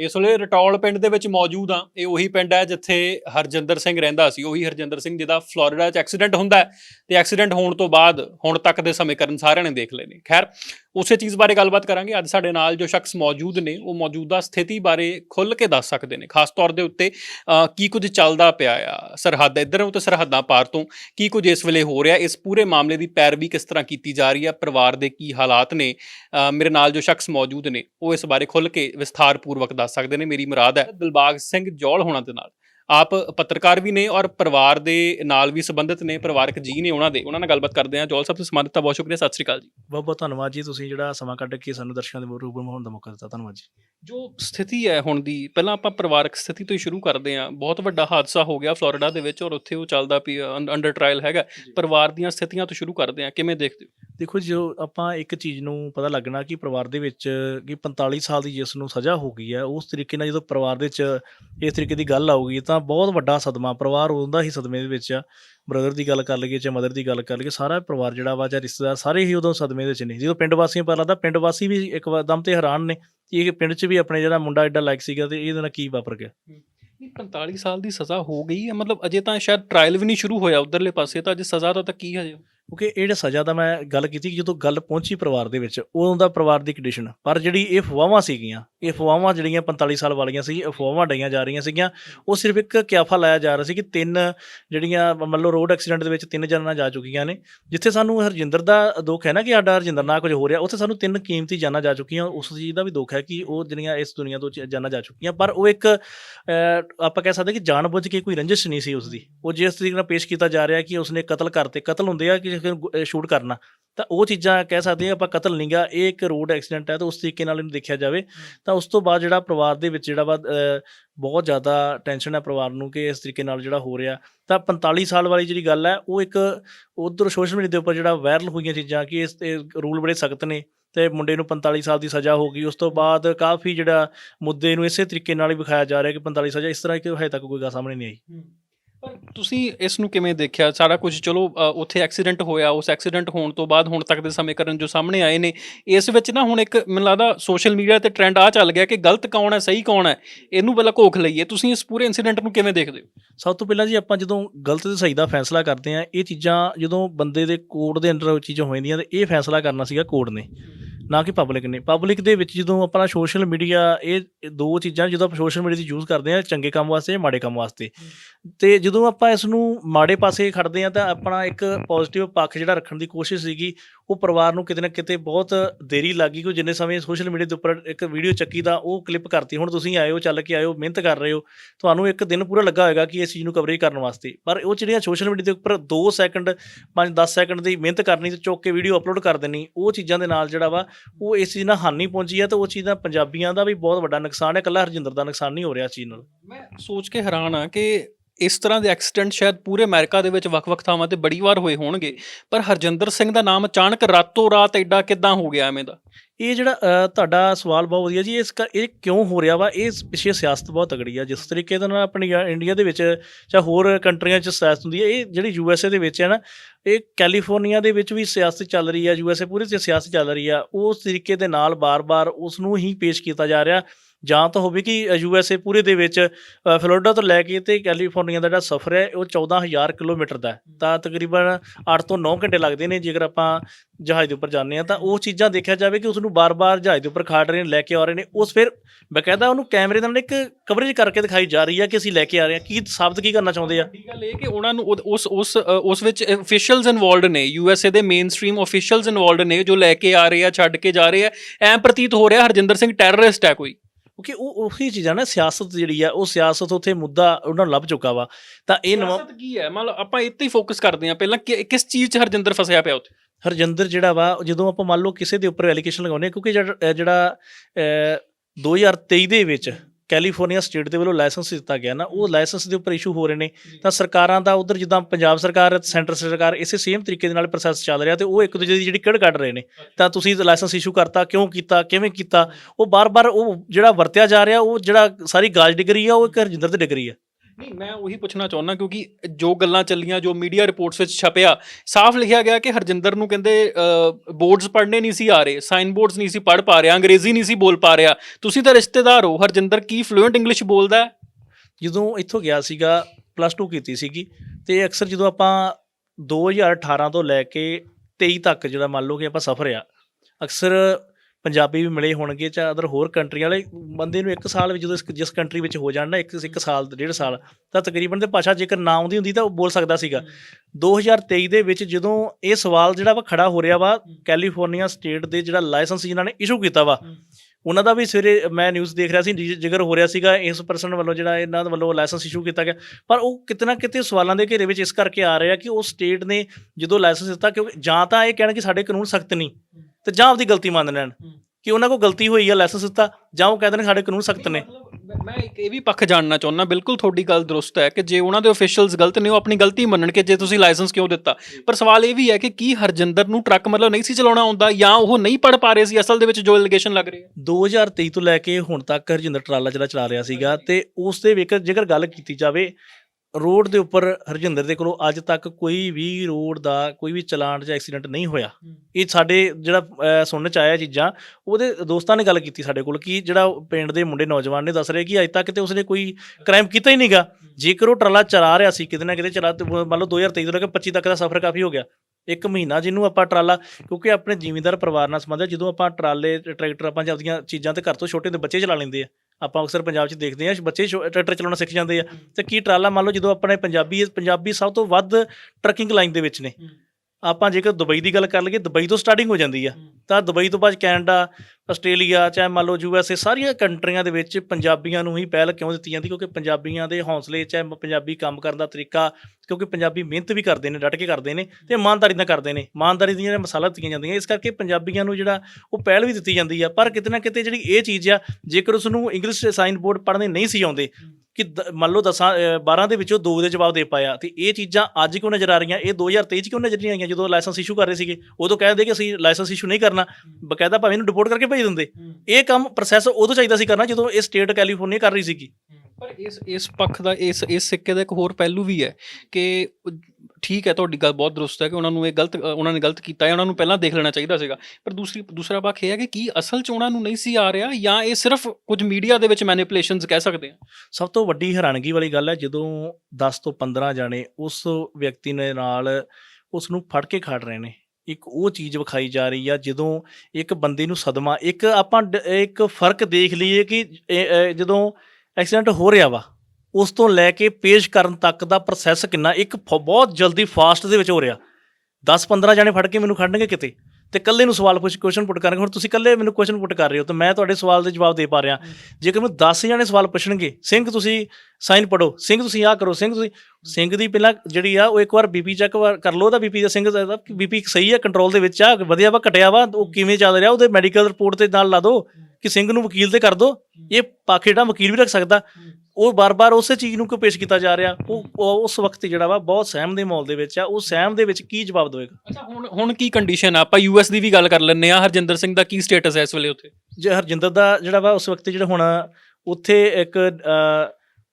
ਇਸ ਵੇਲੇ ਰਟੌਲ ਪਿੰਡ ਦੇ ਵਿੱਚ ਮੌਜੂਦ ਆ ਇਹ ਉਹੀ ਪਿੰਡ ਹੈ ਜਿੱਥੇ ਹਰਜਿੰਦਰ ਸਿੰਘ ਰਹਿੰਦਾ ਸੀ। ਉਹੀ ਹਰਜਿੰਦਰ ਸਿੰਘ ਜਿਹਦਾ ਫਲੋਰੀਡਾ 'ਚ ਐਕਸੀਡੈਂਟ ਹੁੰਦਾ ਹੈ ਤੇ ਐਕਸੀਡੈਂਟ ਹੋਣ ਤੋਂ ਬਾਅਦ ਹੁਣ ਤੱਕ ਦੇ ਸਮੀਕਰਨ ਸਾਰਿਆਂ ਨੇ ਦੇਖ ਲਏ ਨੇ। ਖੈਰ, ਉਸੇ ਚੀਜ਼ ਬਾਰੇ ਗੱਲਬਾਤ ਕਰਾਂਗੇ। ਅੱਜ ਸਾਡੇ ਨਾਲ ਜੋ ਸ਼ਖਸ ਮੌਜੂਦ ਨੇ, ਉਹ ਮੌਜੂਦਾ ਸਥਿਤੀ ਬਾਰੇ ਖੁੱਲ੍ਹ ਕੇ ਦੱਸ ਸਕਦੇ ਨੇ। ਖਾਸ ਤੌਰ ਦੇ ਉੱਤੇ ਕੀ ਕੁਝ ਚੱਲਦਾ ਪਿਆ ਆ? ਸਰਹੱਦ, ਇੱਧਰੋਂ ਤੇ ਸਰਹੱਦਾਂ ਪਾਰ ਤੋਂ ਕੀ ਕੁਝ ਇਸ ਵੇਲੇ ਹੋ ਰਿਹਾ? ਇਸ ਪੂਰੇ ਮਾਮਲੇ ਦੀ ਪੈਰਵੀ ਕਿਸ ਤਰ੍ਹਾਂ ਕੀਤੀ ਜਾ ਰਹੀ ਆ? ਪਰਿਵਾਰ ਦੇ ਕੀ ਹਾਲਾਤ ਨੇ? ਮੇਰੇ ਨਾਲ ਜੋ ਸ਼ਖਸ ਮੌਜੂਦ ਨੇ, ਉਹ ਇਸ ਬਾਰੇ ਖੁੱਲ੍ਹ ਕੇ ਵਿਸਥਾਰਪੂਰਵਕ ਦੱਸ ਸਕਦੇ ਨੇ ਮੇਰੀ ਮੁਰਾਦ ਹੈ ਦਿਲਬਾਗ ਸਿੰਘ ਜੌਲ ਹੋਣਾ ਦੇ ਨਾਲ। ਆਪ ਪੱਤਰਕਾਰ ਵੀ ਨੇ ਔਰ ਪਰਿਵਾਰ ਦੇ ਨਾਲ ਵੀ ਸੰਬੰਧਿਤ ਨੇ ਪਰਿਵਾਰਕ ਜੀ ਨੇ ਉਹਨਾਂ ਦੇ। ਉਹਨਾਂ ਨਾਲ ਗੱਲਬਾਤ ਕਰਦੇ ਹਾਂ। ਜੌਲ ਸਾਹਿਬ ਤੋਂ ਸੰਬੰਧਿਤ ਦਾ ਬਹੁਤ ਸ਼ੁਕਰੀਆ ਸਤਿ ਸ੍ਰੀ ਅਕਾਲ ਜੀ। ਬਹੁਤ ਬਹੁਤ ਧੰਨਵਾਦ ਜੀ। ਤੁਸੀਂ ਜਿਹੜਾ ਸਮਾਂ ਕੱਢ ਕੇ ਸਾਨੂੰ ਦਰਸ਼ਕਾਂ ਦੇ ਰੂਬਰੂ ਹੋਣ ਦਾ ਮੌਕਾ ਦਿੱਤਾ ਧੰਨਵਾਦ ਜੀ। ਜੋ ਸਥਿਤੀ ਹੈ ਹੁਣ ਦੀ ਪਹਿਲਾਂ ਆਪਾਂ ਪਰਿਵਾਰਕ ਸਥਿਤੀ ਤੋਂ ਹੀ ਸ਼ੁਰੂ ਕਰਦੇ ਹਾਂ। ਬਹੁਤ ਵੱਡਾ ਹਾਦਸਾ ਹੋ ਗਿਆ ਫਲੋਰੀਡਾ ਦੇ ਵਿੱਚ ਔਰ ਉੱਥੇ ਉਹ ਚੱਲਦਾ ਪਿਆ ਅੰਡਰ ਟ੍ਰਾਇਲ ਹੈਗਾ। ਪਰਿਵਾਰ ਦੀਆਂ ਸਥਿਤੀਆਂ ਤੋਂ ਸ਼ੁਰੂ ਕਰਦੇ ਹਾਂ। ਕਿਵੇਂ ਦੇਖਦੇ ਹੋ? ਦੇਖੋ ਜੋ ਆਪਾਂ ਇੱਕ ਚੀਜ਼ ਨੂੰ ਪਤਾ ਲੱਗਣਾ ਕਿ ਪਰਿਵਾਰ ਦੇ ਵਿੱਚ ਕਿ 45 ਸਾਲ ਦੀ ਜਿਸ ਨੂੰ ਸਜ਼ਾ ਹੋ ਗਈ ਹੈ, ਉਸ ਤਰੀਕੇ ਨਾਲ ਜਦੋਂ ਪਰਿਵਾਰ ਦੇ ਵਿੱਚ ਇਸ ਤਰੀਕੇ ਦੀ ਗੱਲ ਆਊਗੀ ਤਾਂ ਬਹੁਤ ਵੱਡਾ ਸਦਮਾ ਪਰਿਵਾਰ ਉਹਦਾ ਹੀ ਸਦਮੇ ਦੇ ਵਿੱਚ ਆ। ਬ੍ਰਦਰ ਦੀ ਗੱਲ ਕਰ ਲਈਏ ਜਾਂ ਮਦਰ ਦੀ ਗੱਲ ਕਰ ਲਈਏ, ਸਾਰਾ ਪਰਿਵਾਰ ਜਿਹੜਾ ਵਾ ਜਾਂ ਰਿਸ਼ਤੇਦਾਰ ਸਾਰੇ ਹੀ ਉਦੋਂ ਸਦਮੇ ਦੇ ਵਿੱਚ ਨੇ। ਜਦੋਂ ਪਿੰਡ ਵਾਸੀਆਂ ਪਤਾ ਲੱਗਦਾ, ਪਿੰਡ ਵਾਸੀ ਵੀ ਇੱਕ ਦਮ ਤੇ ਹੈਰਾਨ ਨੇ ਕਿ ਇਹ ਪਿੰਡ 'ਚ ਵੀ ਆਪਣੇ ਜਿਹੜਾ ਮੁੰਡਾ ਐਡਾ ਲਾਇਕ ਸੀਗਾ ਤੇ ਇਹਦੇ ਨਾਲ ਕੀ ਵਾਪਰ ਗਿਆ। ਨਹੀਂ 45 ਸਾਲ ਦੀ ਸਜ਼ਾ ਹੋ ਗਈ ਹੈ, ਮਤਲਬ ਅਜੇ ਤਾਂ ਸ਼ਾਇਦ ਟ੍ਰਾਇਲ ਵੀ ਨਹੀਂ ਸ਼ੁਰੂ ਹੋਇਆ ਉਧਰਲੇ ਪਾਸੇ, ਤਾਂ ਅਜੇ ਸਜ਼ਾ ਦਾ ਤਾਂ ਕੀ ਹਜੇ ਕਿਉਂਕਿ ਇਹ ਸਜ਼ਾ ਦਾ ਮੈਂ ਗੱਲ ਕੀਤੀ ਕਿ ਜਦੋਂ ਗੱਲ ਪਹੁੰਚੀ ਪਰਿਵਾਰ ਦੇ ਵਿੱਚ, ਉਦੋਂ ਦਾ ਪਰਿਵਾਰ ਦੀ ਕੰਡੀਸ਼ਨ ਪਰ ਜਿਹੜੀ ਇਹ ਫਵਾਵਾਂ ਸੀਗੀਆਂ ਇਹ ਫਵਾਵਾਂ ਜਿਹੜੀਆਂ 45 ਸਾਲ ਵਾਲੀਆਂ ਸੀ ਅਫਵਾਹਾਂ ਡਾਈਆਂ ਜਾ ਰਹੀਆਂ ਸੀਗੀਆਂ। ਉਹ ਸਿਰਫ ਇੱਕ ਕਿਆਫਾ ਲਾਇਆ ਜਾ ਰਿਹਾ ਸੀ ਕਿ ਤਿੰਨ ਜਿਹੜੀਆਂ ਮੰਨ ਲਓ ਰੋਡ ਐਕਸੀਡੈਂਟ ਦੇ ਵਿੱਚ ਤਿੰਨ ਜਾਨਾਂ ਜਾ ਚੁੱਕੀਆਂ ਨੇ ਜਿੱਥੇ ਸਾਨੂੰ ਹਰਜਿੰਦਰ ਦਾ ਦੁੱਖ ਹੈ ਨਾ ਕਿ ਸਾਡਾ ਹਰਜਿੰਦਰ ਨਾਲ ਕੁਝ ਹੋ ਰਿਹਾ ਉੱਥੇ ਸਾਨੂੰ ਤਿੰਨ ਕੀਮਤੀ ਜਾਨਾਂ ਜਾ ਚੁੱਕੀਆਂ ਉਸ ਚੀਜ਼ ਦਾ ਵੀ ਦੁੱਖ ਹੈ ਕਿ ਉਹ ਜਿਹੜੀਆਂ ਇਸ ਦੁਨੀਆ ਤੋਂ ਚ- ਜਾਨਾਂ ਜਾ ਚੁੱਕੀਆਂ ਪਰ ਉਹ ਇੱਕ ਆਪਾਂ ਕਹਿ ਸਕਦੇ ਕਿ ਜਾਣਬੁੱਝ ਕੇ ਕੋਈ ਰੰਜਿਸ਼ ਨਹੀਂ ਸੀ ਉਸਦੀ। ਉਹ ਜਿਸ ਤਰੀਕੇ ਨਾਲ ਪੇਸ਼ ਕੀਤਾ ਜਾ ਰਿਹਾ ਕਿ ਉਸਨੇ ਕਤਲ ਕਰਤੇ ਕਤਲ ਹੁੰਦੇ ਆ ਕਿ ਸ਼ੂਟ ਕਰਨਾ ਤਾਂ ਉਹ ਚੀਜ਼ਾਂ ਕਹਿ ਸਕਦੇ ਹਾਂ ਆਪਾਂ ਕਤਲ ਨਹੀਂ ਗਾ ਇਹ ਇੱਕ ਰੋਡ ਐਕਸੀਡੈਂਟ ਹੈ ਤਾਂ ਉਸ ਤਰੀਕੇ ਨਾਲ ਇਹਨੂੰ ਦੇਖਿਆ ਜਾਵੇ ਤਾਂ ਉਸ ਤੋਂ ਬਾਅਦ ਜਿਹੜਾ ਪਰਿਵਾਰ ਦੇ ਵਿੱਚ ਜਿਹੜਾ ਵਾ ਬਹੁਤ ਜ਼ਿਆਦਾ ਟੈਨਸ਼ਨ ਹੈ ਪਰਿਵਾਰ ਨੂੰ ਕਿ ਇਸ ਤਰੀਕੇ ਨਾਲ ਜਿਹੜਾ ਹੋ ਰਿਹਾ। ਤਾਂ 45 ਸਾਲ ਵਾਲੀ ਜਿਹੜੀ ਗੱਲ ਹੈ, ਉਹ ਇੱਕ ਉਧਰ ਸੋਸ਼ਲ ਮੀਡੀਆ ਦੇ ਉੱਪਰ ਜਿਹੜਾ ਵਾਇਰਲ ਹੋਈਆਂ ਚੀਜ਼ਾਂ ਕਿ ਇਸ ਤੇ ਰੂਲ ਬੜੇ ਸਖਤ ਨੇ ਤੇ ਮੁੰਡੇ ਨੂੰ 45 ਸਾਲ ਦੀ ਸਜ਼ਾ ਹੋ ਗਈ। ਉਸ ਤੋਂ ਬਾਅਦ ਕਾਫੀ ਜਿਹੜਾ ਮੁੱਦੇ ਨੂੰ ਇਸੇ ਤਰੀਕੇ ਨਾਲ ਹੀ ਵਿਖਾਇਆ ਜਾ ਰਿਹਾ ਕਿ 45 ਸਜ਼ਾ ਇਸ ਤਰ੍ਹਾਂ ਕਿ ਹਜੇ ਤੱਕ ਕੋਈ ਗੱਲ ਸਾਹਮਣੇ ਨਹੀਂ ਆਈ। ਪਰ ਤੁਸੀਂ ਇਸ ਨੂੰ ਕਿਵੇਂ ਦੇਖਿਆ? ਸਾਰਾ ਕੁਝ ਚਲੋ ਅ, ਉੱਥੇ ਐਕਸੀਡੈਂਟ ਹੋਇਆ ਉਸ ਐਕਸੀਡੈਂਟ ਹੋਣ ਤੋਂ ਬਾਅਦ ਹੁਣ ਤੱਕ ਦੇ ਸਮੀਕਰਨ ਜੋ ਸਾਹਮਣੇ ਆਏ ਨੇ ਇਸ ਵਿੱਚ ਨਾ ਹੁਣ ਇੱਕ ਮੈਨੂੰ ਲੱਗਦਾ ਸੋਸ਼ਲ ਮੀਡੀਆ ਤੇ ਟ੍ਰੈਂਡ ਆ ਚੱਲ ਗਿਆ ਕਿ ਗਲਤ ਕੌਣ ਹੈ ਸਹੀ ਕੌਣ ਹੈ ਇਹਨੂੰ ਪਹਿਲਾਂ ਘੋਖ ਲਈਏ। ਤੁਸੀਂ ਇਸ ਪੂਰੇ ਇਨਸੀਡੈਂਟ ਨੂੰ ਕਿਵੇਂ ਦੇਖਦੇ ਹੋ? ਸਭ ਤੋਂ ਪਹਿਲਾਂ ਜੀ ਆਪਾਂ ਜਦੋਂ ਗਲਤ ਤੇ ਸਹੀ ਦਾ ਫੈਸਲਾ ਕਰਦੇ ਆ ਇਹ ਚੀਜ਼ਾਂ ਜਦੋਂ ਬੰਦੇ ਦੇ ਕੋਰਟ ਦੇ ਅੰਡਰ ਉਹ ਚੀਜ਼ਾਂ ਹੋ ਜਾਂਦੀਆਂ ਤੇ ਇਹ ਫੈਸਲਾ ਕਰਨਾ ਸੀਗਾ ਕੋਰਟ ਨੇ। ਨਾ ਕਿ ਪਬਲਿਕ ਨੇ। ਪਬਲਿਕ ਦੇ ਵਿੱਚ ਜਦੋਂ ਆਪਣਾ ਸੋਸ਼ਲ ਮੀਡੀਆ ਇਹ ਦੋ ਚੀਜ਼ਾਂ ਜਦੋਂ ਆਪਾਂ ਸੋਸ਼ਲ ਮੀਡੀਆ ਦੀ ਯੂਜ਼ ਕਰਦੇ ਆ ਚੰਗੇ ਕੰਮ ਵਾਸਤੇ ਮਾੜੇ ਕੰਮ ਵਾਸਤੇ। ਤੇ ਜਦੋਂ ਆਪਾਂ ਇਸ ਨੂੰ ਮਾੜੇ ਪਾਸੇ ਖੜਦੇ ਆ ਤਾਂ ਆਪਣਾ ਇੱਕ ਪੋਜ਼ਿਟਿਵ ਪੱਖ ਜਿਹੜਾ ਰੱਖਣ ਦੀ ਕੋਸ਼ਿਸ਼ ਸੀਗੀ ਉਹ ਪਰਿਵਾਰ ਨੂੰ ਕਿਤੇ ਨਾ ਕਿਤੇ ਬਹੁਤ ਦੇਰੀ ਲੱਗੀ ਕਿ ਜਿੰਨੇ ਸਮੇਂ ਸੋਸ਼ਲ ਮੀਡੀਆ ਦੇ ਉੱਪਰ ਇੱਕ ਵੀਡੀਓ ਚੱਕੀ ਦਾ ਉਹ ਕਲਿੱਪ ਕਰਤੀ, ਹੁਣ ਤੁਸੀਂ ਆਏ ਹੋ ਚੱਲ ਕੇ ਆਏ ਹੋ ਮਿਹਨਤ ਕਰ ਰਹੇ ਹੋ, ਤੁਹਾਨੂੰ ਇੱਕ ਦਿਨ ਪੂਰਾ ਲੱਗਾ ਹੋਏਗਾ ਕਿ ਇਸ ਚੀਜ਼ ਨੂੰ ਕਵਰੇਜ ਕਰਨ ਵਾਸਤੇ। ਪਰ ਉਹ ਜਿਹੜੀਆਂ ਸੋਸ਼ਲ ਮੀਡੀਆ ਦੇ ਉੱਪਰ 2 ਸੈਕਿੰਡ 5-10 ਸੈਕਿੰਡ ਦੀ ਮਿਹਨਤ ਕਰਨੀ ਤੇ ਚੁੱਕ ਕੇ ਵੀਡੀਓ ਅਪਲੋਡ ਕਰ ਦੇਣੀ, ਉਹ ਚੀਜ਼ਾਂ ਦੇ ਨਾਲ ਜਿਹੜਾ ਵਾ, ਉਹ ਇਸ ਚੀਜ਼ ਨਾਲ ਹਾਨੀ ਪਹੁੰਚੀ ਆ ਤੇ ਉਹ ਚੀਜ਼ ਦਾ ਪੰਜਾਬੀਆਂ ਦਾ ਵੀ ਬਹੁਤ ਵੱਡਾ ਨੁਕਸਾਨ ਹੈ, ਇਕੱਲਾ ਹਰਜਿੰਦਰ ਦਾ ਨੁਕਸਾਨ ਨਹੀਂ ਹੋ ਰਿਹਾ ਇਸ ਚੀਜ਼ ਨਾਲ। ਮੈਂ ਸੋਚ ਕੇ ਹੈਰਾਨ ਆ ਕਿ ਇਸ ਤਰ੍ਹਾਂ ਦੇ ਐਕਸੀਡੈਂਟ ਸ਼ਾਇਦ ਪੂਰੇ ਅਮਰੀਕਾ ਦੇ ਵਿੱਚ ਵੱਖ-ਵੱਖ ਥਾਵਾਂ ਤੇ ਬੜੀ ਵਾਰ ਹੋਏ ਹੋਣਗੇ। ਪਰ ਹਰਜਿੰਦਰ ਸਿੰਘ ਦਾ ਨਾਮ ਅਚਾਨਕ ਰਾਤੋਂ ਰਾਤ ਐਡਾ ਕਿੱਦਾਂ ਹੋ ਗਿਆ ਐਵੇਂ ਦਾ? ਇਹ ਜਿਹੜਾ ਤੁਹਾਡਾ ਸਵਾਲ ਬਹੁਤ ਵਧੀਆ ਜੀ, ਇਸ ਕਰ ਇਹ ਕਿਉਂ ਹੋ ਰਿਹਾ ਵਾ? ਇਹ ਪਿੱਛੇ ਸਿਆਸਤ ਬਹੁਤ ਤਗੜੀ ਆ, ਜਿਸ ਤਰੀਕੇ ਦੇ ਨਾਲ ਆਪਣੀ ਇੰਡੀਆ ਦੇ ਵਿੱਚ ਜਾਂ ਹੋਰ ਕੰਟਰੀਆਂ 'ਚ ਸਿਆਸਤ ਹੁੰਦੀ ਹੈ ਇਹ ਜਿਹੜੀ ਯੂ ਐੱਸ ਏ ਦੇ ਵਿੱਚ ਹੈ ਨਾ, ਇਹ ਕੈਲੀਫੋਰਨੀਆ ਦੇ ਵਿੱਚ ਵੀ ਸਿਆਸਤ ਚੱਲ ਰਹੀ ਆ ਏ ਪੂਰੇ 'ਚ ਸਿਆਸਤ ਚੱਲ ਰਹੀ ਆ। ਉਸ ਤਰੀਕੇ ਦੇ ਨਾਲ ਬਾਰ-ਬਾਰ ਉਸ ਨੂੰ ਹੀ ਪੇਸ਼ ਕੀਤਾ ਜਾ ਰਿਹਾ। ਜਾਂ ਤਾਂ ਹੋਵੇ ਕਿ ਯੂਐਸਏ ਪੂਰੇ ਦੇ ਵਿੱਚ ਫਲੋਰੀਡਾ ਤੋਂ ਲੈ ਕੇ ਤੇ ਕੈਲੀਫੋਰਨੀਆ ਦਾ ਜਿਹੜਾ ਸਫ਼ਰ ਹੈ ਉਹ 14000 ਕਿਲੋਮੀਟਰ ਦਾ ਹੈ। ਤਾਂ ਤਕਰੀਬਨ 8 ਤੋਂ 9 ਘੰਟੇ ਲੱਗਦੇ ਨੇ ਜੇਕਰ ਆਪਾਂ ਜਹਾਜ਼ ਦੇ ਉੱਪਰ ਜਾਂਦੇ ਆ ਤਾਂ ਉਹ ਚੀਜ਼ਾਂ ਦੇਖਿਆ ਜਾਵੇ ਕਿ ਉਸ ਨੂੰ ਬਾਰ-ਬਾਰ ਜਹਾਜ਼ ਦੇ ਉੱਪਰ ਖਾੜ ਰਹੇ ਨੇ ਲੈ ਕੇ ਆ ਰਹੇ ਨੇ। ਉਸ ਫਿਰ ਬਕਾਇਦਾ ਉਹਨੂੰ ਕੈਮਰੇ ਨਾਲ ਇੱਕ ਕਵਰੇਜ ਕਰਕੇ ਦਿਖਾਈ ਜਾ ਰਹੀ ਹੈ ਕਿ ਅਸੀਂ ਲੈ ਕੇ ਆ ਰਹੇ ਹਾਂ। ਕੀ ਸਾਬਤ ਕੀ ਕਰਨਾ ਚਾਹੁੰਦੇ ਆ? ਵੱਡੀ ਗੱਲ ਇਹ ਕਿ ਉਹਨਾਂ ਨੂੰ ਉਸ ਉਸ ਉਸ ਵਿੱਚ ਅਫੀਸ਼ੀਅਲਸ ਇਨਵੋਲਡ ਨੇ। ਯੂਐਸਏ ਦੇ ਮੇਨ ਸਟ੍ਰੀਮ ਅਫੀਸ਼ੀਅਲਸ ਇਨਵੋਲਡ ਨੇ ਜੋ ਲੈ ਕੇ ਆ ਰਹੇ ਆ ਛੱਡ ਕੇ ਜਾ ਰਹੇ ਆ। ਐਂ ਪ੍ਰਤੀਤ ਹੋ ਰਿਹਾ ਹਰਜਿੰਦਰ ਸਿੰਘ ਟੈਰਰਿਸਟ ਹੈ ਕੋਈ। ਕਿਉਂਕਿ ਉਹ ਉਹੀ ਚੀਜ਼ਾਂ ਨਾ ਸਿਆਸਤ ਜਿਹੜੀ ਆ ਉਹ ਸਿਆਸਤ ਉੱਥੇ ਮੁੱਦਾ ਉਹਨਾਂ ਨੂੰ ਲੱਭ ਚੁੱਕਾ ਵਾ। ਤਾਂ ਇਹ ਨਵਾਂ ਸਿਆਸਤ ਕੀ ਹੈ? ਮਤਲਬ ਆਪਾਂ ਇੱਥੇ ਹੀ ਫੋਕਸ ਕਰਦੇ ਹਾਂ ਪਹਿਲਾਂ ਕਿ- ਕਿਸ ਚੀਜ਼ 'ਚ ਹਰਜਿੰਦਰ ਫਸਿਆ ਪਿਆ ਉੱਥੇ? ਹਰਜਿੰਦਰ ਜਿਹੜਾ ਵਾ ਜਦੋਂ ਆਪਾਂ ਮੰਨ ਲਓ ਕਿਸੇ ਦੇ ਉੱਪਰ ਐਲੀਗੇਸ਼ਨ ਲਗਾਉਂਦੇ ਕਿਉਂਕਿ ਜਿਹੜਾ ਅਹ ਜਿਹੜਾ ਅਹ, 2023 ਦੇ ਵਿੱਚ ਕੈਲੀਫੋਰਨੀਆ ਸਟੇਟ ਦੇ ਵੱਲੋਂ ਲਾਇਸੈਂਸ ਦਿੱਤਾ ਗਿਆ ਨਾ ਉਹ ਲਾਇਸੈਂਸ ਦੇ ਉੱਪਰ ਇਸ਼ੂ ਹੋ ਰਹੇ ਨੇ। ਤਾਂ ਸਰਕਾਰਾਂ ਦਾ ਉਧਰ ਜਿੱਦਾਂ ਪੰਜਾਬ ਸਰਕਾਰ ਸੈਂਟਰ ਸਰਕਾਰ ਇਸੇ ਸੇਮ ਤਰੀਕੇ ਦੇ ਨਾਲ ਪ੍ਰੋਸੈਸ ਚੱਲ ਰਿਹਾ ਤੇ ਉਹ ਇੱਕ ਦੂਜੇ ਦੀ ਜਿਹੜੀ ਕਿੜ ਕੱਢ ਰਹੇ ਨੇ। ਤਾਂ ਤੁਸੀਂ ਲਾਇਸੈਂਸ ਇਸ਼ੂ ਕਰਤਾ ਕਿਉਂ ਕੀਤਾ ਕਿਵੇਂ ਕੀਤਾ? ਉਹ ਬਾਰ-ਬਾਰ ਉਹ ਜਿਹੜਾ ਵਰਤਿਆ ਜਾ ਰਿਹਾ ਉਹ ਜਿਹੜਾ ਸਾਰੀ ਗਾਜ ਡਿਗਰੀ ਆ ਉਹ ਇੱਕ ਹਰਜਿੰਦਰ ਦੀ ਡਿਗਰੀ ਆ। ਨਹੀਂ, ਮੈਂ ਉਹੀ ਪੁੱਛਣਾ ਚਾਹੁੰਦਾ ਕਿਉਂਕਿ ਜੋ ਗੱਲਾਂ ਚੱਲੀਆਂ, ਜੋ ਮੀਡੀਆ ਰਿਪੋਰਟਸ ਵਿੱਚ ਛਪਿਆ, ਸਾਫ਼ ਲਿਖਿਆ ਗਿਆ ਕਿ ਹਰਜਿੰਦਰ ਨੂੰ ਕਹਿੰਦੇ ਬੋਰਡਸ ਪੜ੍ਹਨੇ ਨਹੀਂ ਸੀ ਆ ਰਹੇ ਸਾਈਨ ਬੋਰਡਸ ਨਹੀਂ ਸੀ ਪੜ੍ਹ ਪਾ ਰਿਹਾ, ਅੰਗਰੇਜ਼ੀ ਨਹੀਂ ਸੀ ਬੋਲ ਪਾ ਰਿਹਾ। ਤੁਸੀਂ ਤਾਂ ਰਿਸ਼ਤੇਦਾਰ ਹੋ, ਹਰਜਿੰਦਰ ਕੀ ਫਲੂਐਂਟ ਇੰਗਲਿਸ਼ ਬੋਲਦਾ ਜਦੋਂ ਇੱਥੋਂ ਗਿਆ ਸੀਗਾ ਪਲੱਸ 2 ਕੀਤੀ ਸੀਗੀ, ਤੇ ਅਕਸਰ ਜਦੋਂ ਆਪਾਂ 2018 ਤੋਂ ਲੈ ਕੇ 23 ਤੱਕ ਜਿਹੜਾ ਮੰਨ ਲਓ ਕਿ ਆਪਾਂ ਸਫ਼ਰ ਆ, ਅਕਸਰ ਪੰਜਾਬੀ ਵੀ ਮਿਲੇ ਹੋਣਗੇ ਚਾਹੇ ਅਦਰ ਹੋਰ ਕੰਟਰੀ ਵਾਲੇ ਬੰਦੇ ਨੂੰ ਇੱਕ ਸਾਲ ਵਿੱਚ ਜਦੋਂ ਇਸ- ਜਿਸ ਕੰਟਰੀ ਵਿੱਚ ਹੋ ਜਾਣ ਨਾ ਇੱਕ ਇੱਕ ਸਾਲ ਡੇਢ ਸਾਲ ਤਾਂ ਤਕਰੀਬਨ ਤੇ ਭਾਸ਼ਾ ਜੇਕਰ ਨਾ ਆਉਂਦੀ ਹੁੰਦੀ ਤਾਂ ਉਹ ਬੋਲ ਸਕਦਾ ਸੀਗਾ। 2023 ਦੇ ਵਿੱਚ ਜਦੋਂ ਇਹ ਸਵਾਲ ਜਿਹੜਾ ਵਾ ਖੜਾ ਹੋ ਰਿਹਾ ਵਾ ਕੈਲੀਫੋਰਨੀਆ ਸਟੇਟ ਦੇ ਜਿਹੜਾ ਲਾਇਸੈਂਸ ਜਿਨ੍ਹਾਂ ਨੇ ਇਸ਼ੂ ਕੀਤਾ ਵਾ ਉਹਨਾਂ ਦਾ ਵੀ ਸਵੇਰੇ ਮੈਂ ਨਿਊਜ਼ ਦੇਖ ਰਿਹਾ ਸੀ ਜਿ- ਜ਼ਿਕਰ ਹੋ ਰਿਹਾ ਸੀਗਾ ਇਸ ਪਰਸਨ ਵੱਲੋਂ ਜਿਹੜਾ ਇਹਨਾਂ ਦੇ ਵੱਲੋਂ ਲਾਇਸੈਂਸ ਇਸ਼ੂ ਕੀਤਾ ਗਿਆ। ਪਰ ਉਹ ਕਿਤੇ ਨਾ ਕਿਤੇ ਸਵਾਲਾਂ ਦੇ ਘੇਰੇ ਵਿੱਚ ਇਸ ਕਰਕੇ ਆ ਰਿਹਾ ਕਿ ਉਹ ਸਟੇਟ ਨੇ ਜਦੋਂ ਲਾਇਸੈਂਸ ਦਿੱਤਾ ਕਿਉਂਕਿ ਜਾਂ ਤਾਂ ਇਹ ਕਹਿਣ ਕਿ ਸਾਡੇ ਕਾਨੂੰਨ ਸਖਤ ਨਹੀਂ। ਤੇ ਜਾਂ ਆਪਦੀ ਗਲਤੀ ਮੰਨ ਲੈਣ ਕਿ ਉਹਨਾਂ ਕੋਲ ਗਲਤੀ ਹੋਈ ਆ ਲਾਇਸੈਂਸ ਦਿੱਤਾ ਜਾਂ ਉਹ ਕਹਿੰਦੇ ਨੇ ਸਾਡੇ ਕਾਨੂੰਨ ਸਖਤ ਨੇ। ਮੈਂ ਇੱਕ ਇਹ ਵੀ ਪੱਖ ਜਾਣਨਾ ਚਾਹੁੰਦਾ ਬਿਲਕੁਲ ਤੁਹਾਡੀ ਗੱਲ ਦਰੁਸਤ ਹੈ ਕਿ ਜੇ ਉਹਨਾਂ ਦੇ ਅਫੀਸ਼ੀਅਲਸ ਗਲਤ ਨੇ ਉਹ ਆਪਣੀ ਗਲਤੀ ਮੰਨਣ ਕਿ ਜੇ ਤੁਸੀਂ ਲਾਇਸੈਂਸ ਕਿਉਂ ਦਿੱਤਾ? ਪਰ ਸਵਾਲ ਇਹ ਵੀ ਹੈ ਕਿ ਕੀ ਹਰਜਿੰਦਰ ਨੂੰ ਟਰੱਕ ਮਤਲਬ ਨਹੀਂ ਸੀ ਚਲਾਉਣਾ ਆਉਂਦਾ ਜਾਂ ਉਹ ਨਹੀਂ ਪੜ ਪਾ ਰਹੇ ਸੀ ਅਸਲ ਦੇ ਵਿੱਚ ਜੋ ਐਲੀਗੇਸ਼ਨ ਲੱਗ ਰਹੀ ਹੈ 2023 ਤੋਂ ਲੈ ਕੇ ਹੁਣ ਤੱਕ ਹਰਜਿੰਦਰ ਟਰਾਲਾ ਜਿਹੜਾ ਚਲਾ ਰਿਹਾ ਸੀਗਾ ਤੇ ਉਸ ਦੇ ਵਿੱਚ ਜੇਕਰ ਗੱਲ ਕੀਤੀ ਜਾਵੇ ਰੋਡ ਦੇ ਉੱਪਰ ਹਰਜਿੰਦਰ ਦੇ ਕੋਲੋਂ ਅੱਜ ਤੱਕ ਕੋਈ ਵੀ ਰੋਡ ਦਾ ਕੋਈ ਵੀ ਚਲਾਨ ਜਾਂ ਐਕਸੀਡੈਂਟ ਨਹੀਂ ਹੋਇਆ। ਇਹ ਸਾਡੇ ਜਿਹੜਾ ਸੁਣਨ ਚ ਆਇਆ ਚੀਜ਼ਾਂ ਉਹਦੇ ਦੋਸਤਾਂ ਨੇ ਗੱਲ ਕੀਤੀ ਸਾਡੇ ਕੋਲ ਕਿ ਜਿਹੜਾ ਪਿੰਡ ਦੇ ਮੁੰਡੇ ਨੌਜਵਾਨ ਨੇ ਦੱਸ ਰਹੇ ਕਿ ਅੱਜ ਤੱਕ ਤੇ ਉਸਨੇ ਕੋਈ ਕ੍ਰਾਈਮ ਕੀਤਾ ਹੀ ਨਹੀਂਗਾ ਜੇਕਰ ਉਹ ਟਰਾਲਾ ਚਲਾ ਰਿਹਾ ਸੀ ਕਿਤੇ ਨਾ ਕਿਤੇ ਚਲਾ ਮੰਨ ਲਓ 2023 ਤੋਂ ਲੈ ਕੇ 25 ਤੱਕ ਦਾ ਸਫ਼ਰ ਕਾਫੀ ਹੋ ਗਿਆ। ਇੱਕ ਮਹੀਨਾ ਜਿਹਨੂੰ ਆਪਾਂ ਟਰਾਲਾ ਕਿਉਂਕਿ ਆਪਣੇ ਜ਼ਿਮੀਂਦਾਰ ਪਰਿਵਾਰ ਨਾਲ ਸੰਬੰਧ ਹੈ ਜਦੋਂ ਆਪਾਂ ਟਰਾਲੇ ਟਰੈਕਟਰ ਆਪਾਂ ਜਾਂ ਆਪਦੀਆਂ ਚੀਜ਼ਾਂ ਤੇ ਘਰ ਤੋਂ ਛੋਟੇ ਹੁੰਦੇ ਬੱਚੇ ਚਲਾ ਲੈਂਦੇ ਆ ਆਪਾਂ ਅਕਸਰ ਪੰਜਾਬ 'ਚ ਦੇਖਦੇ ਆ ਬੱਚੇ ਟਰੈਕਟਰ ਚਲਾਉਣਾ ਸਿੱਖ ਜਾਂਦੇ ਆ। ਤੇ ਕੀ ਟਰਾਲਾ ਮੰਨ ਲਓ ਜਦੋਂ ਆਪਣੇ ਪੰਜਾਬੀ ਪੰਜਾਬੀ ਸਭ ਤੋਂ ਵੱਧ ਟਰੱਕਿੰਗ ਲਾਈਨ ਦੇ ਵਿੱਚ ਨੇ। ਆਪਾਂ ਜੇਕਰ ਦੁਬਈ ਦੀ ਗੱਲ ਕਰ ਲਈਏ ਦੁਬਈ ਤੋਂ ਸਟਾਰਟਿੰਗ ਹੋ ਜਾਂਦੀ ਆ। ਤਾਂ ਦੁਬਈ ਤੋਂ ਬਾਅਦ ਕੈਨੇਡਾ ਆਸਟ੍ਰੇਲੀਆ ਚਾਹੇ ਮੰਨ ਲਓ ਯੂਐਸਏ ਸਾਰੀਆਂ ਕੰਟਰੀਆਂ ਦੇ ਵਿੱਚ ਪੰਜਾਬੀਆਂ ਨੂੰ ਹੀ ਪਹਿਲ ਕਿਉਂ ਦਿੱਤੀ ਜਾਂਦੀ? ਕਿਉਂਕਿ ਪੰਜਾਬੀਆਂ ਦੇ ਹੌਸਲੇ ਚਾਹੇ ਪੰਜਾਬੀ ਕੰਮ ਕਰਨ ਦਾ ਤਰੀਕਾ ਕਿਉਂਕਿ ਪੰਜਾਬੀ ਮਿਹਨਤ ਵੀ ਕਰਦੇ ਨੇ ਡਟ ਕੇ ਕਰਦੇ ਨੇ ਤੇ ਇਮਾਨਦਾਰੀ ਨਾਲ ਕਰਦੇ ਨੇ। ਇਮਾਨਦਾਰੀ ਦੀਆਂ ਜਿਹੜੀਆਂ ਮਸਾਲਾ ਦਿੱਤੀਆਂ ਜਾਂਦੀਆਂ ਇਸ ਕਰਕੇ ਪੰਜਾਬੀਆਂ ਨੂੰ ਜਿਹੜਾ ਉਹ ਪਹਿਲ ਵੀ ਦਿੱਤੀ ਜਾਂਦੀ ਆ। ਪਰ ਕਿਤੇ ਨਾ ਕਿਤੇ ਜਿਹੜੀ ਇਹ ਚੀਜ਼ ਆ ਜੇਕਰ ਉਸ ਨੂੰ ਇੰਗਲਿਸ਼ ਸਾਈਨ ਬੋਰਡ ਪੜ੍ਹਨੇ ਨਹੀਂ ਸੀ ਆਉਂਦੇ ਕਿ ਦ- ਮੰਨ ਲਓ ਦਸਾਂ ਅ, 12 ਦੇ ਵਿੱਚੋਂ ਦੋ ਦੇ ਜਵਾਬ ਦੇ ਪਾਇਆ। ਤੇ ਇਹ ਚੀਜ਼ਾਂ ਅੱਜ ਕਿਉਂ ਨਜ਼ਰ ਆ ਰਹੀਆਂ? ਇਹ 2023 ਚ ਕਿਉਂ ਨਜ਼ਰ ਨਹੀਂ ਆਈਆਂ ਜਦੋਂ ਲਾਇਸੈਂਸ ਇਸ਼ੂ ਕਰ ਰਹੇ ਸੀਗੇ? ਉਦੋਂ ਕਹਿੰਦੇ ਕਿ ਅਸੀਂ ਲਾਇਸੈਂਸ ਇਸ਼ੂ ਨਹੀਂ ਕਰਨਾ। ਬਕਾਇਦਾ ਭਾਵੇਂ ਇਹਨੂੰ ਡਿਪੋਰਟ ਕਰਕੇ ਭੇਜ ਦਿੰਦੇ। ਇਹ ਕੰਮ ਪ੍ਰੋਸੈਸ ਉਦੋਂ ਚਾਹੀਦਾ ਸੀ ਕਰਨਾ ਜਦੋਂ ਇਹ ਸਟੇਟ ਕੈਲੀਫੋਰਨੀਆ ਕਰ ਰਹੀ ਸੀਗੀ। ਪਰ ਇਸ ਇਸ ਪੱਖ ਦਾ ਇਸ ਇਸ ਸਿੱਕੇ ਦਾ ਇੱਕ ਹੋਰ ਪਹਿਲੂ ਵੀ ਹੈ ਕਿ ਠੀਕ ਹੈ, ਤੁਹਾਡੀ ਗੱਲ ਬਹੁਤ ਦਰੁਸਤ ਹੈ ਕਿ ਉਹਨਾਂ ਨੂੰ ਇਹ ਗਲਤ ਉਹਨਾਂ ਨੇ ਗਲਤ ਕੀਤਾ ਹੈ, ਉਹਨਾਂ ਨੂੰ ਪਹਿਲਾਂ ਦੇਖ ਲੈਣਾ ਚਾਹੀਦਾ ਸੀਗਾ। ਪਰ ਦੂਸਰੀ, ਦੂਸਰਾ ਪੱਖ ਇਹ ਹੈ ਕਿ ਕੀ ਅਸਲ ਚ ਉਹਨਾਂ ਨੂੰ ਨਹੀਂ ਸੀ ਆ ਰਿਹਾ ਜਾਂ ਇਹ ਸਿਰਫ ਕੁਝ ਮੀਡੀਆ ਦੇ ਵਿੱਚ ਮੈਨੀਪੂਲੇਸ਼ਨਸ ਕਹਿ ਸਕਦੇ ਆ? ਸਭ ਤੋਂ ਵੱਡੀ ਹੈਰਾਨਗੀ ਵਾਲੀ ਗੱਲ ਹੈ, ਜਦੋਂ 10 ਤੋਂ 15 ਜਾਣੇ ਉਸ ਵਿਅਕਤੀ ਦੇ ਨਾਲ ਉਸ ਨੂੰ ਫੜ ਕੇ ਖੜ ਰਹੇ ਨੇ। ਇੱਕ ਉਹ ਚੀਜ਼ ਵਿਖਾਈ ਜਾ ਰਹੀ ਆ, ਜਦੋਂ ਇੱਕ ਬੰਦੇ ਨੂੰ ਸਦਮਾ, ਇੱਕ ਆਪਾਂ ਡ- ਇੱਕ ਫ਼ਰਕ ਦੇਖ ਲਈਏ ਕਿ ਜਦੋਂ ਐਕਸੀਡੈਂਟ ਹੋ ਰਿਹਾ ਵਾ ਉਸ ਤੋਂ ਲੈ ਕੇ ਪੇਸ਼ ਕਰਨ ਤੱਕ ਦਾ ਪ੍ਰੋਸੈਸ ਕਿੰਨਾ, ਇੱਕ ਫ- ਬਹੁਤ ਜਲਦੀ ਫਾਸਟ ਦੇ ਵਿੱਚ ਹੋ ਰਿਹਾ। 10-15 ਜਾਣੇ ਫੜ ਕੇ ਮੈਨੂੰ ਖੜਨਗੇ ਕਿਤੇ ਤੇ ਕੱਲੇ ਨੂੰ ਸਵਾਲ ਪੁੱਛ ਕੁਐਸਚਨ ਪੁੱਟ ਕਰਨਗੇ। ਹੁਣ ਤੁਸੀਂ ਕੱਲੇ ਮੈਨੂੰ ਕੁਐਸਚਨ ਪੁੱਟ ਕਰ ਰਹੇ ਹੋ ਤਾਂ ਮੈਂ ਤੁਹਾਡੇ ਸਵਾਲ ਦੇ ਜਵਾਬ ਦੇ ਪਾ ਰਿਹਾ। ਜੇਕਰ ਮੈਨੂੰ 10 ਜਾਣੇ ਸਵਾਲ ਪੁੱਛਣਗੇ, ਸਿੰਘ ਤੁਸੀਂ ਸਾਈਨ ਪੜੋ ਸਿੰਘ ਤੁਸੀਂ ਆਹ ਕਰੋ, ਸਿੰਘ ਤੁਸੀਂ, ਸਿੰਘ ਦੀ ਪਹਿਲਾਂ ਜਿਹੜੀ ਆ, ਉਹ ਇੱਕ ਵਾਰ ਬੀਪੀ ਚੈੱਕ ਕਰ ਲਓ ਤਾਂ ਬੀਪੀ ਦਾ ਸਿੰਘ ਦਾ, ਬੀਪੀ ਸਹੀ ਆ ਕੰਟਰੋਲ ਦੇ ਵਿੱਚ ਆ, ਵਧੀਆ ਵਾ, ਘਟਿਆ ਵਾ, ਉਹ ਕਿਵੇਂ ਚੱਲ ਰਿਹਾ, ਉਹਦੇ ਮੈਡੀਕਲ ਰਿਪੋਰਟ ਤੇ ਨਾਲ ਲਾ ਦਿਓ। ਕਿ ਸਿੰਘ ਨੂੰ ਵਕੀਲ ਤੇ ਕਰ ਦਿਓ ਇਹ ਪਾਖੇੜਾ ਵਕੀਲ ਵੀ ਰੱਖ ਸਕਦਾ। ਉਹ ਬਾਰ-ਬਾਰ ਉਸੇ ਚੀਜ਼ ਨੂੰ ਕਿਉਂ ਪੇਸ਼ ਕੀਤਾ ਜਾ ਰਿਹਾ? ਉਹ ਉਸ ਵਕਤ ਜਿਹੜਾ ਵਾ ਬਹੁਤ ਸਹਿਮ ਦੇ ਮਾਹੌਲ ਦੇ ਵਿੱਚ ਆ। ਉਹ ਸਹਿਮ ਦੇ ਵਿੱਚ ਕੀ ਜਵਾਬ ਦੇਵੇਗਾ? ਅੱਛਾ ਹੁਣ ਹੁਣ ਕੀ ਕੰਡੀਸ਼ਨ ਆ? ਆਪਾਂ ਯੂਐਸ ਦੀ ਵੀ ਗੱਲ ਕਰ ਲੈਂਦੇ ਆ। ਹਰਜਿੰਦਰ ਸਿੰਘ ਦਾ ਕੀ ਸਟੇਟਸ ਹੈ ਇਸ ਵੇਲੇ ਉੱਥੇ? ਜੇ ਹਰਜਿੰਦਰ ਦਾ ਜਿਹੜਾ ਵਾ ਉਸ ਵਕਤ ਜਿਹੜਾ ਹੁਣ ਉੱਥੇ ਇੱਕ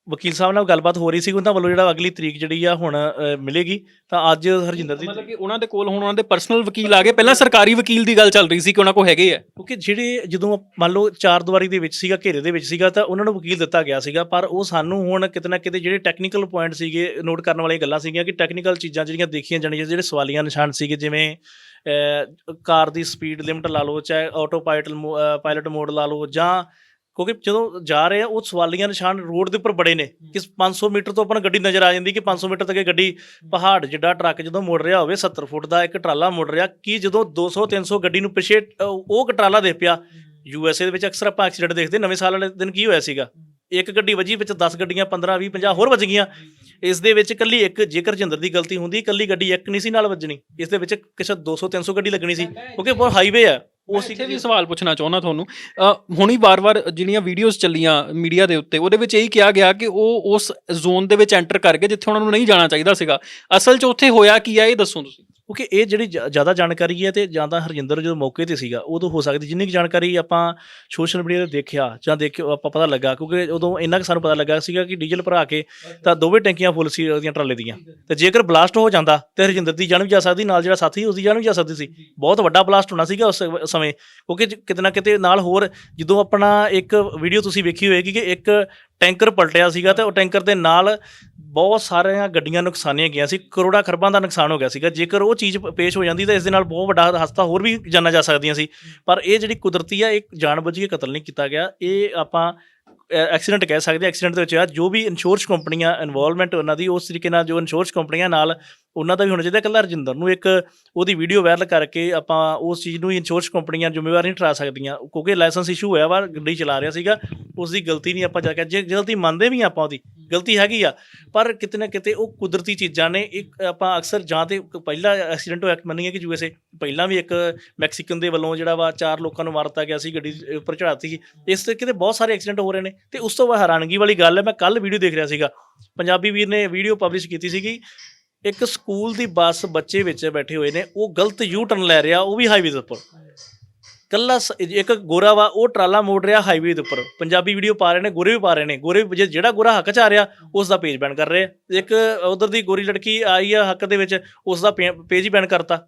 ਵਕੀਲ ਸਾਹਿਬ ਨਾਲ ਗੱਲਬਾਤ ਹੋ ਰਹੀ ਸੀ ਉਹਨਾਂ ਵੱਲੋਂ ਜਿਹੜਾ ਅਗਲੀ ਤਰੀਕ ਜਿਹੜੀ ਆ ਹੁਣ ਅ, ਮਿਲੇਗੀ ਤਾਂ ਅੱਜ ਹਰਜਿੰਦਰ ਦੀ ਮਤਲਬ ਕਿ ਉਹਨਾਂ ਦੇ ਕੋਲ ਹੁਣ ਉਹਨਾਂ ਦੇ ਪਰਸਨਲ ਵਕੀਲ ਆ ਗਏ ਪਹਿਲਾਂ ਸਰਕਾਰੀ ਵਕੀਲ ਦੀ ਗੱਲ ਚੱਲ ਰਹੀ ਸੀ ਕਿ ਉਹਨਾਂ ਕੋਲ ਹੈਗੇ ਆ। ਕਿਉਂਕਿ ਜਿਹੜੇ ਜਦੋਂ ਮੰਨ ਲਓ ਚਾਰ ਦੀਵਾਰੀ ਦੇ ਵਿੱਚ ਸੀਗਾ ਘੇਰੇ ਦੇ ਵਿੱਚ ਸੀਗਾ ਤਾਂ ਉਹਨਾਂ ਨੂੰ ਵਕੀਲ ਦਿੱਤਾ ਗਿਆ ਸੀਗਾ ਪਰ ਉਹ ਸਾਨੂੰ ਹੁਣ ਕਿਤੇ ਨਾ ਕਿਤੇ ਜਿਹੜੇ ਟੈਕਨੀਕਲ ਪੁਆਇੰਟ ਸੀਗੇ ਨੋਟ ਕਰਨ ਵਾਲੀਆਂ ਗੱਲਾਂ ਸੀਗੀਆਂ ਕਿ ਟੈਕਨੀਕਲ ਚੀਜ਼ਾਂ ਜਿਹੜੀਆਂ ਦੇਖੀਆਂ ਜਾਣੀਆਂ ਜਿਹੜੇ ਸਵਾਲੀਆ ਨਿਸ਼ਾਨ ਸੀਗੇ ਜਿਵੇਂ ਅਹ, ਕਾਰ ਦੀ ਸਪੀਡ ਲਿਮਟ ਲਾ ਲਓ ਚਾਹੇ ਆਟੋ ਪਾਇਲਟ ਪਾਇਲਟ ਮੋਡ ਲਾ ਲਓ ਜਾਂ ਕਿਉਂਕਿ ਜਦੋਂ ਜਾ ਰਹੇ ਆ ਉਹ ਸਵਾਲੀਆ ਨਿਸ਼ਾਨ ਰੋਡ ਦੇ ਉੱਪਰ ਬੜੇ ਨੇ। ਕਿ 500 ਮੀਟਰ ਤੋਂ ਆਪਾਂ ਨੂੰ ਗੱਡੀ ਨਜ਼ਰ ਆ ਜਾਂਦੀ ਕਿ 500 ਮੀਟਰ ਤੱਕ ਗੱਡੀ ਪਹਾੜ ਜਿੱਡਾ ਟਰੱਕ ਜਦੋਂ ਮੁੜ ਰਿਹਾ ਹੋਵੇ 70 ਫੁੱਟ ਦਾ ਇੱਕ ਟਰਾਲਾ ਮੁੜ ਰਿਹਾ ਕੀ ਜਦੋਂ 200 300 ਗੱਡੀ ਨੂੰ ਪਿੱਛੇ ਉਹ ਟਰਾਲਾ ਦੇ ਪਿਆ। ਯੂ ਐਸ ਏ ਦੇ ਵਿੱਚ ਅਕਸਰ ਆਪਾਂ ਐਕਸੀਡੈਂਟ ਦੇਖਦੇ ਨਵੇਂ ਸਾਲ ਵਾਲੇ ਦਿਨ ਕੀ ਹੋਇਆ ਸੀਗਾ? ਇੱਕ ਗੱਡੀ ਵੱਜੀ ਵਿੱਚ 10 ਗੱਡੀਆਂ 15 20 50 ਹੋਰ ਵੱਜ ਗਈਆਂ। ਇਸ ਦੇ ਵਿੱਚ ਕੱਲੀ ਇੱਕ ਜੇਕਰ ਜਿੰਦਰ ਦੀ ਗਲਤੀ ਹੁੰਦੀ ਕੱਲੀ ਗੱਡੀ ਇੱਕ ਨਹੀਂ ਸੀ ਨਾਲ ਵੱਜਣੀ। ਇਸ ਦੇ ਵਿੱਚ ਕਿਸੇ 200 300 ਗੱਡੀ ਲੱਗਣੀ ਸੀ। ਕਿਉਂਕਿ ਬਹੁਤ ਹਾਈਵੇ ਆ। ਉਹ ਇੱਥੇ ਵੀ ਸਵਾਲ ਪੁੱਛਣਾ ਚਾਹੁੰਦਾ ਤੁਹਾਨੂੰ। ਹੁਣੀ ਵਾਰ-ਵਾਰ ਜਿਹੜੀਆਂ ਵੀਡੀਓਜ਼ ਚੱਲੀਆਂ ਮੀਡੀਆ ਦੇ ਉੱਤੇ ਉਹਦੇ ਵਿੱਚ ਇਹੀ ਕਿਹਾ ਗਿਆ ਕਿ ਉਹ ਉਸ ਜ਼ੋਨ ਦੇ ਵਿੱਚ ਐਂਟਰ ਕਰ ਗਏ ਜਿੱਥੇ ਉਹਨਾਂ ਨੂੰ ਨਹੀਂ ਜਾਣਾ ਚਾਹੀਦਾ ਸੀਗਾ। ਅਸਲ 'ਚ ਉੱਥੇ ਹੋਇਆ ਕੀ ਆ ਇਹ ਦੱਸੋ ਤੁਸੀਂ। ਕਿਉਂਕਿ ਇਹ ਜਿਹੜੀ ਜ- ਜ਼ਿਆਦਾ ਜਾਣਕਾਰੀ ਹੈ ਤੇ ਜਾਂ ਤਾਂ ਹਰਜਿੰਦਰ ਜਦੋਂ ਮੌਕੇ ਤੇ ਸੀਗਾ ਉਦੋਂ ਹੋ ਸਕਦੀ ਜਿੰਨੀ ਕੁ ਜਾਣਕਾਰੀ ਆਪਾਂ ਸੋਸ਼ਲ ਮੀਡੀਆ ਤੇ ਦੇਖਿਆ ਜਾਂ ਦੇਖਿਓ, ਆਪਾਂ ਪਤਾ ਲੱਗਾ, ਕਿਉਂਕਿ ਉਦੋਂ ਇੰਨਾ ਕੁ ਸਾਨੂੰ ਪਤਾ ਲੱਗਾ ਸੀਗਾ ਕਿ ਡੀਜ਼ਲ ਭਰਾ ਕੇ ਤਾਂ ਦੋਵੇਂ ਟੈਂਕੀਆਂ ਫੁੱਲ ਸੀ ਉਹਦੀਆਂ ਟਰਾਲੇ ਦੀਆਂ। ਤੇ ਜੇਕਰ ਬਲਾਸਟ ਹੋ ਜਾਂਦਾ ਤੇ ਹਰਜਿੰਦਰ ਦੀ ਜਾਨ ਵੀ ਜਾ ਸਕਦੀ, ਨਾਲ ਜਿਹੜਾ ਸਾਥੀ ਉਸ ਦੀ ਜਾਨ ਵੀ ਜਾ ਸਕਦੀ ਸੀ। ਬਹੁਤ ਵੱਡਾ ਬਲਾਸਟ ਹੋਣਾ ਸੀਗਾ ਉਸ ਸਮੇਂ। ਕਿਉਂਕਿ ਕਿਤੇ ਨਾ ਕਿਤੇ ਨਾਲ ਹੋਰ ਜਦੋਂ ਆਪਣਾ ਇੱਕ ਵੀਡੀਓ ਤੁਸੀਂ ਵੇਖੀ ਹੋਏਗੀ ਕਿ ਇੱਕ ਟੈਂਕਰ ਪਲਟਿਆ ਸੀਗਾ ਤੇ ਉਹ ਟੈਂਕਰ ਦੇ ਨਾਲ ਬਹੁਤ ਸਾਰੀਆਂ ਗੱਡੀਆਂ ਨੁਕਸਾਨੀਆਂ ਗਈਆਂ ਸੀ, ਕਰੋੜਾਂ ਖਰਬਾਂ ਦਾ ਨੁਕਸਾਨ ਹੋ ਗਿਆ ਸੀਗਾ, ਜੇਕਰ ਉਹ ਚੀਜ਼ ਪੇਸ਼ ਹੋ ਜਾਂਦੀ ਤਾਂ ਇਸ ਦੇ ਨਾਲ ਬਹੁਤ ਵੱਡਾ ਹਾਦਸਾ ਹੋਰ ਵੀ ਜਾਨਾਂ ਜਾ ਸਕਦੀਆਂ ਸੀ। ਪਰ ਇਹ ਜਿਹੜੀ ਕੁਦਰਤੀ ਆ, ਇਹ ਜਾਣਬੁੱਝ ਕੇ ਕਤਲ ਨਹੀਂ ਕੀਤਾ ਗਿਆ। ਇਹ ਆਪਾਂ ਐਕਸੀਡੈਂਟ ਕਹਿ ਸਕਦੇ ਐਕਸੀਡੈਂਟ ਦੇ ਵਿੱਚ ਆ, ਜੋ ਵੀ ਇੰਸ਼ੋਰੈਂਸ ਕੰਪਨੀਆਂ ਇਨਵੋਲਵਮੈਂਟ ਉਹਨਾਂ ਦੀ, ਉਸ ਤਰੀਕੇ ਨਾਲ ਜੋ ਇੰਸ਼ੋਰੈਂਸ ਕੰਪਨੀਆਂ ਨਾਲ ਉਹਨਾਂ ਦਾ ਵੀ ਹੋਣਾ ਚਾਹੀਦਾ ਇਕੱਲਾ ਰਜਿੰਦਰ ਨੂੰ, ਇੱਕ ਉਹਦੀ ਵੀਡੀਓ ਵਾਇਰਲ ਕਰਕੇ ਆਪਾਂ ਉਸ ਚੀਜ਼ ਨੂੰ ਇੰਸ਼ੋਰੈਂਸ ਕੰਪਨੀਆਂ ਜ਼ਿੰਮੇਵਾਰ ਨਹੀਂ ਠਹਿਰਾ ਸਕਦੀਆਂ। ਕਿਉਂਕਿ ਲਾਇਸੈਂਸ ਇਸ਼ੂ ਹੋਇਆ ਵਾ, ਗੱਡੀ ਚਲਾ ਰਿਹਾ ਸੀਗਾ ਉਸ ਦੀ ਗਲਤੀ ਨਹੀਂ ਆਪਾਂ ਜਾ ਕੇ, ਜੇ ਗਲਤੀ ਮੰਨਦੇ ਵੀ ਆਪਾਂ ਉਹਦੀ, ਗਲਤੀ ਹੈਗੀ ਆ। ਪਰ ਕਿਤੇ ਨਾ ਕਿਤੇ ਉਹ ਕੁਦਰਤੀ ਚੀਜ਼ਾਂ ਨੇ, ਇੱਕ ਆਪਾਂ ਅਕਸਰ ਜਾਂ ਤੇ ਇੱਕ ਪਹਿਲਾ ਐਕਸੀਡੈਂਟ ਹੋਇਆ ਮੰਨੀਏ ਕਿ ਯੂਐਸਏ ਪਹਿਲਾਂ ਵੀ ਇੱਕ ਮੈਕਸੀਕਨ ਦੇ ਵੱਲੋਂ ਜਿਹੜਾ ਵਾ ਚਾਰ ਲੋਕਾਂ ਨੂੰ ਮਾਰ ਦਿੱਤਾ ਗਿਆ ਸੀ, ਗੱਡੀ ਉੱਪਰ ਚੜਾਤੀ ਸੀ। ਇਸ ਤਰੀਕੇ ਦੇ ਬਹੁਤ ਸਾਰੇ ਐਕਸੀਡੈਂਟ ਹੋ ਰਹੇ ਨੇ, ਤੇ ਉਸ ਤੋਂ ਬਾਅਦ ਹੈਰਾਨਗੀ ਵਾਲੀ ਗੱਲ ਹੈ, ਮੈਂ ਕੱਲ ਵੀਡੀਓ ਦੇਖ ਰਿਹਾ ਸੀਗਾ। ਪੰਜਾਬੀ ਵੀਰ ਨੇ ਵੀਡੀਓ ਪਬਲਿਸ਼ ਕੀਤੀ ਸੀਗੀ ਇੱਕ ਸਕੂਲ ਦੀ ਬੱਸ ਬੱਚੇ ਵਿੱਚ ਬੈਠੇ ਹੋਏ ਨੇ, ਉਹ ਗਲਤ ਯੂ ਟਰਨ ਲੈ ਰਿਹਾ, ਉਹ ਵੀ ਹਾਈਵੇ ਦੇ ਉੱਪਰ। ਕੱਲਾ ਸ- ਇੱਕ ਗੋਰਾ ਵਾ, ਉਹ ਟਰਾਲਾ ਮੋੜ ਰਿਹਾ ਹਾਈਵੇ ਦੇ ਉੱਪਰ। ਪੰਜਾਬੀ ਵੀਡੀਓ ਪਾ ਰਹੇ ਨੇ, ਗੋਰੇ ਵੀ ਪਾ ਰਹੇ ਨੇ। ਗੋਰੇ ਵੀ- ਜੇ- ਜਿਹੜਾ ਗੋਰਾ ਹੱਕ ਚ ਆ ਰਿਹਾ, ਉਸ ਦਾ ਪੇਜ ਬੈਨ ਕਰ ਰਹੇ। ਆ। ਇੱਕ ਉਧਰ ਦੀ ਗੋਰੀ ਲੜਕੀ ਆਈ ਆ ਹੱਕ ਦੇ ਵਿੱਚ, ਉਸ ਦਾ ਪੇਜ ਹੀ ਬੈਨ ਕਰਤਾ।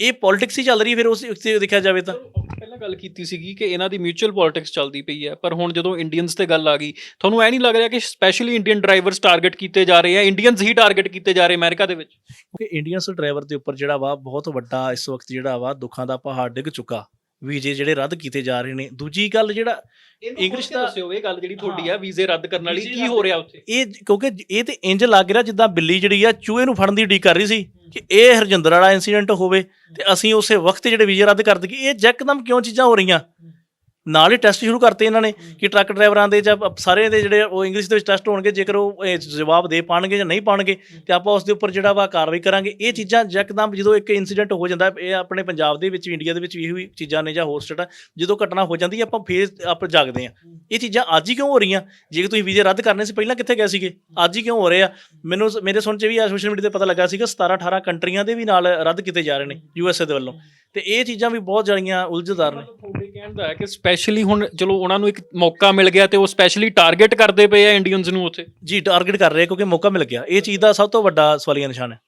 ਇਹ ਪੋਲਿਟਿਕਸ ਹੀ ਚੱਲ ਰਹੀ ਫਿਰ ਉਸ ਉੱਤੇ ਦੇਖਿਆ ਜਾਵੇ ਤਾਂ। ਪਹਿਲਾਂ ਗੱਲ ਕੀਤੀ ਸੀਗੀ ਕਿ ਇਹਨਾਂ ਦੀ ਮਿਊਚੁਅਲ ਪੋਲਿਟਿਕਸ ਚੱਲਦੀ ਪਈ ਹੈ ਪਰ ਹੁਣ ਜਦੋਂ ਇੰਡੀਅਨਸ ਤੇ ਗੱਲ ਆ ਗਈ ਤੁਹਾਨੂੰ ਐ ਨਹੀਂ ਲੱਗ ਰਿਹਾ ਕਿ ਸਪੈਸ਼ਲੀ ਇੰਡੀਅਨ ਡਰਾਈਵਰਸ ਟਾਰਗੇਟ ਕੀਤੇ ਜਾ ਰਹੇ ਆ ਇੰਡੀਅਨਸ ਹੀ ਟਾਰਗੇਟ ਕੀਤੇ ਜਾ ਰਹੇ ਅਮਰੀਕਾ ਦੇ ਵਿੱਚ? ਕਿਉਂਕਿ ਇੰਡੀਅਨਸ ਡਰਾਈਵਰ ਦੇ ਉੱਪਰ ਜਿਹੜਾ ਵਾ ਬਹੁਤ ਵੱਡਾ ਇਸ ਵਕਤ ਜਿਹੜਾ ਵਾ ਦੁੱਖਾਂ ਦਾ ਪਹਾੜ ਡਿੱਗ ਚੁੱਕਾ। ਵੀਜ਼ੇ ਜਿਹੜੇ ਰੱਦ ਕੀਤੇ ਜਾ ਰਹੇ ਨੇ। ਦੂਜੀ ਗੱਲ ਜਿਹੜਾ ਇੰਗਲਿਸ਼ ਦਾ ਦੱਸਿਓ? ਇਹ ਗੱਲ ਜਿਹੜੀ ਤੁਹਾਡੀ। ਆ ਵੀਜ਼ੇ ਰੱਦ ਕਰਨ ਵਾਲੀ ਕੀ ਹੋ ਰਿਹਾ ਉੱਥੇ? ਇਹ ਕਿਉਂਕਿ ਇਹ ਤੇ ਇੰਜ ਲੱਗ ਰਿਹਾ ਜਿੱਦਾਂ ਬਿੱਲੀ ਜਿਹੜੀ ਆ ਚੂਹੇ ਨੂੰ ਫੜਨ ਦੀ ਉਡੀਕ ਕਰ ਰਹੀ ਸੀ ਕਿ ਇਹ ਹਰਜਿੰਦਰ ਵਾਲਾ ਇਨਸੀਡੈਂਟ ਹੋਵੇ ਤੇ ਅਸੀਂ ਉਸੇ ਵਕਤ ਜਿਹੜੇ ਵੀਜ਼ੇ ਰੱਦ ਕਰ ਦਈਏ। ਇਹ ਜੱਕਦਮ ਕਿਉਂ ਚੀਜ਼ਾਂ ਹੋ ਰਹੀਆਂ? ਨਾਲ ਹੀ ਟੈਸਟ ਸ਼ੁਰੂ ਕਰਤੇ ਇਹਨਾਂ ਨੇ ਕਿ ਟਰੱਕ ਡਰਾਈਵਰਾਂ ਦੇ ਜਾਂ ਸਾਰੇ ਦੇ ਜਿਹੜੇ ਉਹ ਇੰਗਲਿਸ਼ ਦੇ ਵਿੱਚ ਟੈਸਟ ਹੋਣਗੇ, ਜੇਕਰ ਉਹ, ਇਹ ਜਵਾਬ ਦੇ ਪਾਣਗੇ ਜਾਂ ਨਹੀਂ ਪਾਣਗੇ, ਤੇ ਆਪਾਂ ਉਸ ਦੇ ਉੱਪਰ ਜਿਹੜਾ ਵਾ ਕਾਰਵਾਈ ਕਰਾਂਗੇ। ਇਹ ਚੀਜ਼ਾਂ ਜੱਕਦਮ ਜਦੋਂ ਇੱਕ ਇਨਸੀਡੈਂਟ ਹੋ ਜਾਂਦਾ, ਇਹ ਆਪਣੇ ਪੰਜਾਬ ਦੇ ਵਿੱਚ ਇੰਡੀਆ ਦੇ ਵਿੱਚ ਵੀ ਇਹੋ ਹੀ ਚੀਜ਼ਾਂ ਨੇ ਜਾਂ ਹੋਰ ਸਟੇਟਾਂ ਜਦੋਂ ਘਟਨਾ ਹੋ ਜਾਂਦੀ, ਆਪਾਂ ਫੇਰ ਆਪ ਜਾਗਦੇ ਆ ਇਹ ਚੀਜ਼ਾਂ ਅੱਜ ਹੀ ਕਿਉਂ ਹੋ ਰਹੀਆਂ? ਜੇ ਤੁਸੀਂ ਵੀਜ਼ੇ ਰੱਦ ਕਰਨੇ ਸੀ, ਪਹਿਲਾਂ ਕਿੱਥੇ ਗਏ ਸੀਗੇ? ਅੱਜ ਹੀ ਕਿਉਂ ਹੋ ਰਹੇ ਆ? ਮੈਨੂੰ ਮੇਰੇ ਸੁਣ ਚ ਵੀ ਆ ਸੋਸ਼ਲ ਮੀਡੀਆ ਤੇ ਪਤਾ ਲੱਗਾ ਸੀਗਾ 17 18 ਕੰਟਰੀਆਂ ਦੇ ਵੀ ਨਾਲ ਰੱਦ ਕੀਤੇ ਜਾ ਰਹੇ ਨੇ ਯੂਐਸਏ ਦੇ ਵੱਲੋਂ। ਤੇ ਇਹ ਚੀਜ਼ਾਂ ਵੀ ਬਹੁਤ ਜੜੀਆਂ ਉਲਝਦਾਰ ਨੇ। ਤੁਹਾਡੇ ਕਹਿਣ ਦਾ ਹੈ ਕਿ ਸਪੈਸ਼ਲੀ ਹੁਣ ਚਲੋ ਉਹਨਾਂ ਨੂੰ ਇੱਕ ਮੌਕਾ ਮਿਲ ਗਿਆ ਤੇ ਉਹ ਸਪੈਸ਼ਲੀ ਟਾਰਗੇਟ ਕਰਦੇ ਪਏ ਆ ਇੰਡੀਅਨਸ ਨੂੰ ਉੱਥੇ। ਜੀ ਟਾਰਗੇਟ ਕਰ ਰਹੇ ਕਿਉਂਕਿ ਮੌਕਾ ਮਿਲ ਗਿਆ। ਇਹ ਚੀਜ਼ ਦਾ ਸਭ ਤੋਂ ਵੱਡਾ ਸਵਾਲੀਆ ਨਿਸ਼ਾਨ ਹੈ।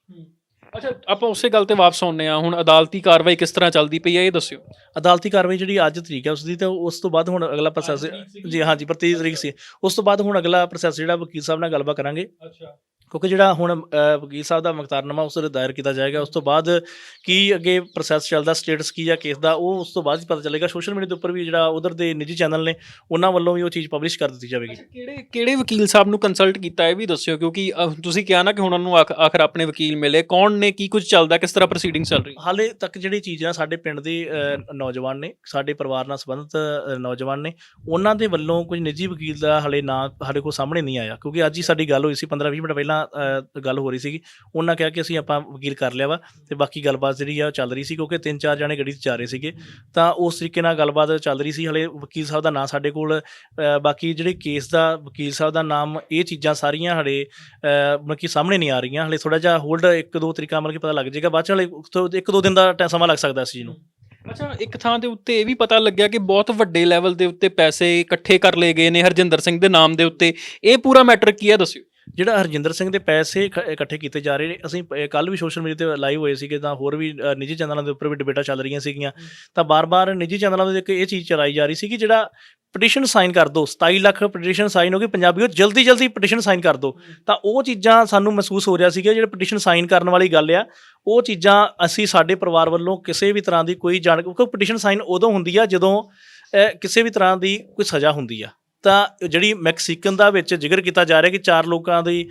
ਅੱਛਾ ਆਪਾਂ ਉਸੇ ਗੱਲ ਤੇ ਵਾਪਸ ਆਉਂਦੇ ਆ ਹੁਣ ਅਦਾਲਤੀ ਕਾਰਵਾਈ ਕਿਸ ਤਰ੍ਹਾਂ ਚੱਲਦੀ ਪਈ ਹੈ ਇਹ ਦੱਸਿਓ। ਅਦਾਲਤੀ ਕਾਰਵਾਈ ਜਿਹੜੀ ਅੱਜ ਤਰੀਕ ਹੈ ਉਸ ਦੀ ਤੇ ਉਸ ਤੋਂ ਬਾਅਦ ਹੁਣ ਅਗਲਾ ਪ੍ਰੋਸੈਸ? ਜੀ ਹਾਂਜੀ ਪਰ 30 ਤਰੀਕ ਸੀ। ਉਸ ਤੋਂ ਬਾਅਦ ਹੁਣ ਅਗਲਾ ਪ੍ਰੋਸੈਸ ਜਿਹੜਾ ਵਕੀਲ ਸਾਹਿਬ ਨਾਲ ਗੱਲਬਾਤ ਕਰਾਂਗੇ। ਅੱਛਾ। ਕਿਉਂਕਿ ਜਿਹੜਾ ਹੁਣ ਅ, ਵਕੀਲ ਸਾਹਿਬ ਦਾ ਮੁਖਤਾਰਨਾਮਾ ਉਸ ਦੇ ਦਾਇਰ ਕੀਤਾ ਜਾਏਗਾ ਉਸ ਤੋਂ ਬਾਅਦ ਕੀ ਅੱਗੇ ਪ੍ਰੋਸੈਸ ਚੱਲਦਾ ਸਟੇਟਸ ਕੀ ਆ ਕੇਸ ਦਾ ਉਹ ਉਸ ਤੋਂ ਬਾਅਦ ਹੀ ਪਤਾ ਚੱਲੇਗਾ। ਸੋਸ਼ਲ ਮੀਡੀਆ ਦੇ ਉੱਪਰ ਵੀ ਜਿਹੜਾ ਉਧਰ ਦੇ ਨਿੱਜੀ ਚੈਨਲ ਨੇ ਉਹਨਾਂ ਵੱਲੋਂ ਵੀ ਉਹ ਚੀਜ਼ ਪਬਲਿਸ਼ ਕਰ ਦਿੱਤੀ ਜਾਵੇਗੀ। ਕਿਹੜੇ ਕਿਹੜੇ ਵਕੀਲ ਸਾਹਿਬ ਨੂੰ ਕੰਸਲਟ ਕੀਤਾ ਇਹ ਵੀ ਦੱਸਿਓ? ਕਿਉਂਕਿ ਅਹ, ਤੁਸੀਂ ਕਿਹਾ ਨਾ ਕਿ ਹੁਣ ਉਹਨਾਂ ਨੂੰ ਆਖ- ਆਖਰ ਆਪਣੇ ਵਕੀਲ ਮਿਲੇ। ਕੌਣ ਨੇ ਕੀ ਕੁਝ ਚੱਲਦਾ ਕਿਸ ਤਰ੍ਹਾਂ ਪ੍ਰੋਸੀਡਿੰਗ ਚੱਲ ਰਹੀ? ਹਾਲੇ ਤੱਕ ਜਿਹੜੀ ਚੀਜ਼ਾਂ ਸਾਡੇ ਪਿੰਡ ਦੇ ਅ, ਨੌਜਵਾਨ ਨੇ ਸਾਡੇ ਪਰਿਵਾਰ ਨਾਲ ਸੰਬੰਧਿਤ ਅ, ਨੌਜਵਾਨ ਨੇ ਉਹਨਾਂ ਦੇ ਵੱਲੋਂ ਕੁਝ ਨਿੱਜੀ ਵਕੀਲ ਦਾ ਹਾਲੇ ਨਾਂ ਸਾਡੇ ਕੋਲ ਸਾਹਮਣੇ ਨਹੀਂ ਆਇਆ। ਕਿਉਂਕਿ ਅੱਜ ਹੀ ਸਾਡੀ ਗੱਲ ਹੋਈ ਸੀ 15-20 ਮਿੰਟ ਪਹਿਲਾਂ ਅ, ਗੱਲ ਹੋ ਰਹੀ ਸੀਗੀ। ਉਹਨਾਂ ਕਿਹਾ ਕਿ ਅਸੀਂ ਆਪਾਂ ਵਕੀਲ ਕਰ ਲਿਆ ਵਾ ਤੇ ਬਾਕੀ ਗੱਲਬਾਤ ਜਿਹੜੀ ਆ ਉਹ ਚੱਲ ਰਹੀ ਸੀ ਕਿਉਂਕਿ ਤਿੰਨ ਚਾਰ ਜਣੇ ਗੱਡੀ 'ਚ ਜਾ ਰਹੇ ਸੀਗੇ। ਤਾਂ ਉਸ ਤਰੀਕੇ ਨਾਲ ਗੱਲਬਾਤ ਚੱਲ ਰਹੀ ਸੀ। ਹਲੇ ਵਕੀਲ ਸਾਹਿਬ ਦਾ ਨਾਂ ਸਾਡੇ ਕੋਲ ਬਾਕੀ ਜਿਹੜੇ ਕੇਸ ਦਾ ਵਕੀਲ ਸਾਹਿਬ ਦਾ ਨਾਮ ਇਹ ਚੀਜ਼ਾਂ ਸਾਰੀਆਂ ਹਲੇ ਮਤਲਬ ਕਿ ਸਾਹਮਣੇ ਨਹੀਂ ਆ ਰਹੀਆਂ। ਹਲੇ ਥੋੜਾ ਜਿਹਾ ਹੋਲਡ ਇੱਕ ਦੋ ਤਰੀਕਾ ਮਤਲਬ ਕਿ ਪਤਾ ਲੱਗ ਜਾਏਗਾ। ਬਾਅਦ ਚ ਹਲੇ ਇੱਕ ਦੋ ਦਿਨ ਦਾ ਟੈ- ਸਮਾਂ ਲੱਗ ਸਕਦਾ ਇਸ ਚੀਜ਼ ਨੂੰ। ਅੱਛਾ ਇੱਕ ਥਾਂ ਦੇ ਉੱਤੇ ਇਹ ਵੀ ਪਤਾ ਲੱਗਿਆ ਕਿ ਬਹੁਤ ਵੱਡੇ ਲੈਵਲ ਦੇ ਉੱਤੇ ਪੈਸੇ ਇਕੱਠੇ ਕਰ ਲਏ ਗਏ ਨੇ ਹਰਜਿੰਦਰ ਸਿੰਘ ਦੇ ਨਾਮ ਦੇ ਉੱਤੇ। ਇਹ ਪੂਰਾ ਮੈਟਰ ਕੀ ਹੈ ਦੱਸਿਓ? ਜਿਹੜਾ ਹਰਜਿੰਦਰ ਸਿੰਘ ਦੇ ਪੈਸੇ ਇਕ- ਇਕੱਠੇ ਕੀਤੇ ਜਾ ਰਹੇ ਨੇ ਅਸੀਂ ਕੱਲ ਵੀ ਸੋਸ਼ਲ ਮੀਡੀਆ ਤੇ ਲਾਈਵ ਹੋਏ ਸੀਗੇ ਤਾਂ ਹੋਰ ਵੀ ਅ, ਨਿੱਜੀ ਚੈਨਲਾਂ ਦੇ ਉੱਪਰ ਵੀ ਡਿਬੇਟਾਂ ਚੱਲ ਰਹੀਆਂ ਸੀਗੀਆਂ। ਤਾਂ ਬਾਰ-ਬਾਰ ਨਿੱਜੀ ਚੈਨਲਾਂ ਦੇ ਇੱਕ ਇਹ ਚੀਜ਼ ਚਲਾਈ ਜਾ ਰਹੀ ਸੀ ਕਿ ਜਿਹੜਾ ਪਟੀਸ਼ਨ ਸਾਈਨ ਕਰ ਦਿਓ 27 ਲੱਖ ਪਟੀਸ਼ਨ ਸਾਈਨ ਹੋ ਗਈ ਪੰਜਾਬੀਓ ਜਲਦੀ ਜਲਦੀ ਪਟੀਸ਼ਨ ਸਾਈਨ ਕਰ ਦਿਓ ਤਾਂ ਉਹ ਚੀਜ਼ਾਂ ਸਾਨੂੰ ਮਹਿਸੂਸ ਹੋ ਰਿਹਾ ਸੀਗਾ ਜਿਹੜੇ ਪਟੀਸ਼ਨ ਸਾਈਨ ਕਰਨ ਵਾਲੀ ਗੱਲ ਆ ਉਹ ਚੀਜ਼ਾਂ ਅਸੀਂ ਸਾਡੇ ਪਰਿਵਾਰ ਵੱਲੋਂ ਕਿਸੇ ਵੀ ਤਰ੍ਹਾਂ ਦੀ ਕੋਈ ਜਾਣ ਕਿਉਂਕਿ ਪਟੀਸ਼ਨ ਸਾਈਨ ਉਦੋਂ ਹੁੰਦੀ ਆ ਜਦੋਂ ਅ, ਕਿਸੇ ਵੀ ਤਰ੍ਹਾਂ ਦੀ ਕੋਈ ਸਜ਼ਾ ਹੁੰਦੀ ਆ। ਤਾਂ ਜਿਹੜੀ ਮੈਕਸੀਕਨ ਦਾ ਵਿੱਚ ਜ਼ਿਕਰ ਕੀਤਾ ਜਾ ਰਿਹਾ ਕਿ ਚਾਰ ਲੋਕਾਂ ਦੀ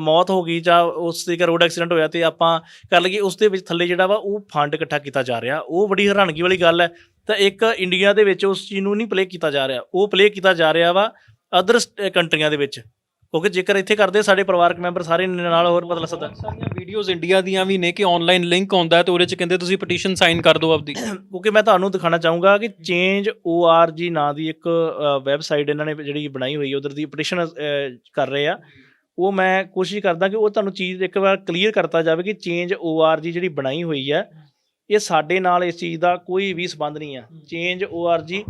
ਮੌਤ ਹੋ ਗਈ ਜਾਂ ਉਸ ਦੇ ਰੋਡ ਐਕਸੀਡੈਂਟ ਹੋਇਆ ਤੇ ਆਪਾਂ ਕਰ ਲਈਏ ਉਸ ਦੇ ਵਿੱਚ ਥੱਲੇ ਜਿਹੜਾ ਵਾ ਉਹ ਫੰਡ ਇਕੱਠਾ ਕੀਤਾ ਜਾ ਰਿਹਾ। ਉਹ ਬੜੀ ਹੈਰਾਨਗੀ ਵਾਲੀ ਗੱਲ ਹੈ। ਤਾਂ ਇੱਕ ਇੰਡੀਆ ਦੇ ਵਿੱਚ ਉਸ ਚੀਜ਼ ਨੂੰ ਨਹੀਂ ਪਲੇ ਕੀਤਾ ਜਾ ਰਿਹਾ। ਉਹ ਪਲੇ ਕੀਤਾ ਜਾ ਰਿਹਾ ਵਾ ਅਦਰ ਕੰਟਰੀਆਂ ਦੇ ਵਿੱਚ। ਕਿਉਂਕਿ ਜੇਕਰ ਇੱਥੇ ਕਰਦੇ ਸਾਡੇ ਪਰਿਵਾਰਕ ਮੈਂਬਰ ਸਾਰੇ ਨਾਲ ਹੋਰ ਪਤਾ ਲੱਗ ਸਕਦਾ ਸਾਰੀਆਂ ਵੀਡੀਓਜ਼ ਇੰਡੀਆ ਦੀਆਂ ਵੀ ਨੇ ਕਿ ਆਨਲਾਈਨ ਲਿੰਕ ਆਉਂਦਾ ਹੈ ਤੇ ਉਹਦੇ ਚ ਕਹਿੰਦੇ ਤੁਸੀਂ ਪਟੀਸ਼ਨ ਸਾਈਨ ਕਰ ਦਿਓ ਆਪਦੀ। ਕਿਉਂਕਿ ਮੈਂ ਤੁਹਾਨੂੰ ਦਿਖਾਣਾ ਚਾਹੂੰਗਾ ਕਿ ਚੇਂਜ ORG ਨਾਂ ਦੀ ਇੱਕ ਵੈਬਸਾਈਟ ਇਹਨਾਂ ਨੇ ਜਿਹੜੀ ਬਣਾਈ ਹੋਈ ਹੈ ਉਧਰ ਦੀ ਪਟੀਸ਼ਨ ਕਰ ਰਹੇ ਆ। ਉਹ ਮੈਂ ਕੋਸ਼ਿਸ਼ ਕਰਦਾ ਕਿ ਉਹ ਤੁਹਾਨੂੰ ਚੀਜ਼ ਇੱਕ ਵਾਰ ਕਲੀਅਰ ਕਰਤਾ ਜਾਵੇ ਕਿ ਚੇਂਜ ORG ਜਿਹੜੀ ਬਣਾਈ ਹੋਈ ਹੈ ਇਹ ਸਾਡੇ ਨਾਲ ਇਸ ਚੀਜ਼ ਦਾ ਕੋਈ ਵੀ ਸੰਬੰਧ ਨਹੀਂ ਆ। ਚੇਂਜ ORG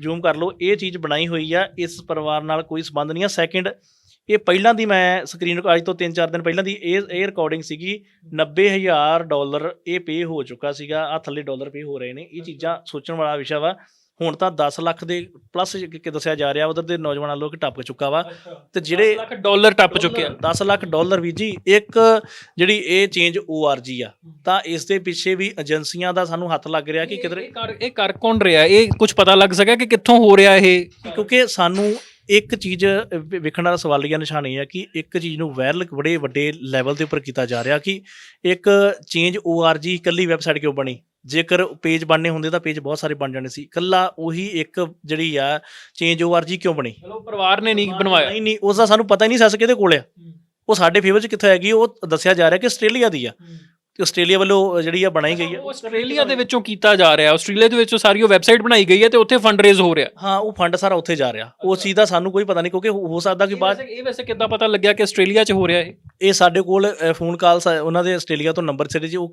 ਜ਼ੂਮ ਕਰ ਲਓ ਇਹ ਚੀਜ਼ ਬਣਾਈ ਹੋਈ ਆ ਇਸ ਪਰਿਵਾਰ ਨਾਲ ਕੋਈ ਸੰਬੰਧ ਨਹੀਂ ਆ। ਸੈਕਿੰਡ ਇਹ ਪਹਿਲਾਂ ਦੀ ਮੈਂ ਸਕਰੀਨ ਅੱਜ ਤੋਂ 3-4 ਦਿਨ ਪਹਿਲਾਂ ਦੀ ਇਹ ਇਹ ਰਿਕਾਰਡਿੰਗ ਸੀਗੀ। 90000 ਡਾਲਰ ਇਹ ਪੇ ਹੋ ਚੁੱਕਾ ਸੀਗਾ। ਆ ਥੱਲੇ ਡਾਲਰ ਪੇ ਹੋ ਰਹੇ ਨੇ। ਇਹ ਚੀਜ਼ਾਂ ਸੋਚਣ ਵਾਲਾ ਵਿਸ਼ਾ ਵਾ। ਹੁਣ ਤਾਂ 10 ਲੱਖ ਦੇ ਪਲੱਸ ਕਿ ਦੱਸਿਆ ਜਾ ਰਿਹਾ ਉਧਰ ਦੇ ਨੌਜਵਾਨਾਂ ਲੋਕ ਟੱਪ ਚੁੱਕਾ ਵਾ। ਤੇ ਜਿਹੜੇ 10 ਲੱਖ ਡਾਲਰ ਟੱਪ ਚੁੱਕਿਆ 10 ਲੱਖ ਡਾਲਰ ਵੀ ਜੀ ਇੱਕ ਜਿਹੜੀ ਇਹ ਚੇਂਜ ORG ਆ। ਤਾਂ ਇਸ ਦੇ ਪਿੱਛੇ ਵੀ ਏਜੰਸੀਆਂ ਦਾ ਸਾਨੂੰ ਹੱਥ ਲੱਗ ਰਿਹਾ ਕਿ ਕਿਧਰੇ ਇਹ ਕਰ ਕੌਣ ਰਿਹਾ? ਇਹ ਕੁਝ ਪਤਾ ਲੱਗ ਸਕਿਆ ਕਿ ਕਿੱਥੋਂ ਹੋ ਰਿਹਾ ਇਹ? ਕਿਉਂਕਿ ਸਾਨੂੰ ਇੱਕ ਚੀਜ਼ ਵੇਖਣ ਦਾ ਸਵਾਲੀਆ ਨਿਸ਼ਾਨ ਹੈ ਕਿ ਇੱਕ ਚੀਜ਼ ਨੂੰ ਵਾਇਰਲ ਬੜੇ ਵੱਡੇ ਲੈਵਲ ਦੇ ਉੱਪਰ ਕੀਤਾ ਜਾ ਰਿਹਾ ਕਿ ਇੱਕ ਚੇਂਜ ORG ਇਕੱਲੀ ਵੈਬਸਾਈਟ ਕਿਉਂ ਬਣੀ? ਜੇਕਰ ਪੇਜ ਬਣਨੇ ਹੁੰਦੇ ਤਾਂ ਪੇਜ ਬਹੁਤ ਸਾਰੇ ਬਣ ਜਾਣੇ ਸੀ। ਇਕੱਲਾ ਉਹੀ ਇੱਕ ਜਿਹੜੀ ਆ ਚੇਂਜ ORG ਕਿਉਂ ਬਣੀ? ਚਲੋ ਪਰਿਵਾਰ ਨੇ ਨਹੀਂ ਬਣਵਾਇਆ। ਨਹੀਂ ਨਹੀਂ ਉਸ ਦਾ ਸਾਨੂੰ ਪਤਾ ਹੀ ਨਹੀਂ ਸੱਸ ਕਿਹਦੇ ਕੋਲ ਆ। ਉਹ ਸਾਡੇ ਫੇਵਰ 'ਚ ਕਿੱਥੇ ਹੈਗੀ ਉਹ ਦੱਸਿਆ ਜਾ ਰਿਹਾ ਕਿ ਆਸਟ੍ਰੇਲੀਆ ਦੀ ਆ। ਤੇ ਆਸਟ੍ਰੇਲੀਆ ਵੱਲੋਂ ਜਿਹੜੀ ਆ ਬਣਾਈ ਗਈ ਆ। ਉਹ ਆਸਟ੍ਰੇਲੀਆ ਦੇ ਵਿੱਚੋਂ ਕੀਤਾ ਜਾ ਰਿਹਾ ਆਸਟ੍ਰੇਲੀਆ ਦੇ ਵਿੱਚੋਂ ਸਾਰੀ ਉਹ ਵੈਬਸਾਈਟ ਬਣਾਈ ਗਈ ਹੈ ਤੇ ਉੱਥੇ ਫੰਡ ਰੇਜ਼ ਹੋ ਰਿਹਾ। ਹਾਂ ਉਹ ਫੰਡ ਸਾਰਾ ਉੱਥੇ ਜਾ ਰਿਹਾ। ਉਸ ਚੀਜ਼ ਦਾ ਸਾਨੂੰ ਕੋਈ ਪਤਾ ਨਹੀਂ ਕਿਉਂਕਿ ਹੋ ਸਕਦਾ ਕਿ ਬਾਅਦ ਇਹ ਵੈਸੇ ਕਿੱਦਾਂ ਪਤਾ ਲੱਗਿਆ ਕਿ ਆਸਟ੍ਰੇਲੀਆ 'ਚ ਹੋ ਰਿਹਾ ਇਹ? ਇਹ ਸਾਡੇ ਕੋਲ ਫੋਨ ਕਾਲਸ ਉਹਨਾਂ ਦੇ ਆਸਟ੍ਰੇਲੀਆ ਤੋਂ ਨੰਬਰ ਸੀਗੇ ਜੀ। ਉਹ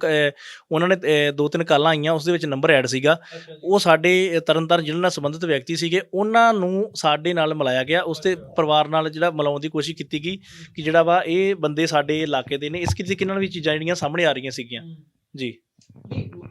ਉਹਨਾਂ ਨੇ ਦੋ ਤਿੰਨ ਕਾਲਾਂ ਆਈਆਂ ਉਸ ਦੇ ਵਿੱਚ ਨੰਬਰ ਐਡ ਸੀਗਾ। ਉਹ ਸਾਡੇ ਤਰਨਤਾਰਨ ਜ਼ਿਲ੍ਹੇ ਨਾਲ ਸੰਬੰਧਿਤ ਵਿਅਕਤੀ ਸੀਗੇ। ਉਹਨਾਂ ਨੂੰ ਸਾਡੇ ਨਾਲ ਮਿਲਾਇਆ ਗਿਆ। ਉਸ ਦੇ ਪਰਿਵਾਰ ਨਾਲ ਜਿਹੜਾ ਮਿਲਾਉਣ ਦੀ ਕੋਸ਼ਿਸ਼ ਕੀਤੀ ਗਈ ਕਿ ਜਿਹੜਾ ਵਾ ਇਹ ਬੰਦੇ ਸਾਡੇ ਇਲਾਕੇ ਦੇ ਨੇ। ਇਸ ਤਰੀਕੇ ਨਾਲ ਵੀ ਚੀਜ਼ਾਂ ਜਿਹੜੀਆਂ ਸਾਹਮਣੇ ਆ ਰਹੀਆਂ ਸੀਗੀਆਂ। ਜੀ।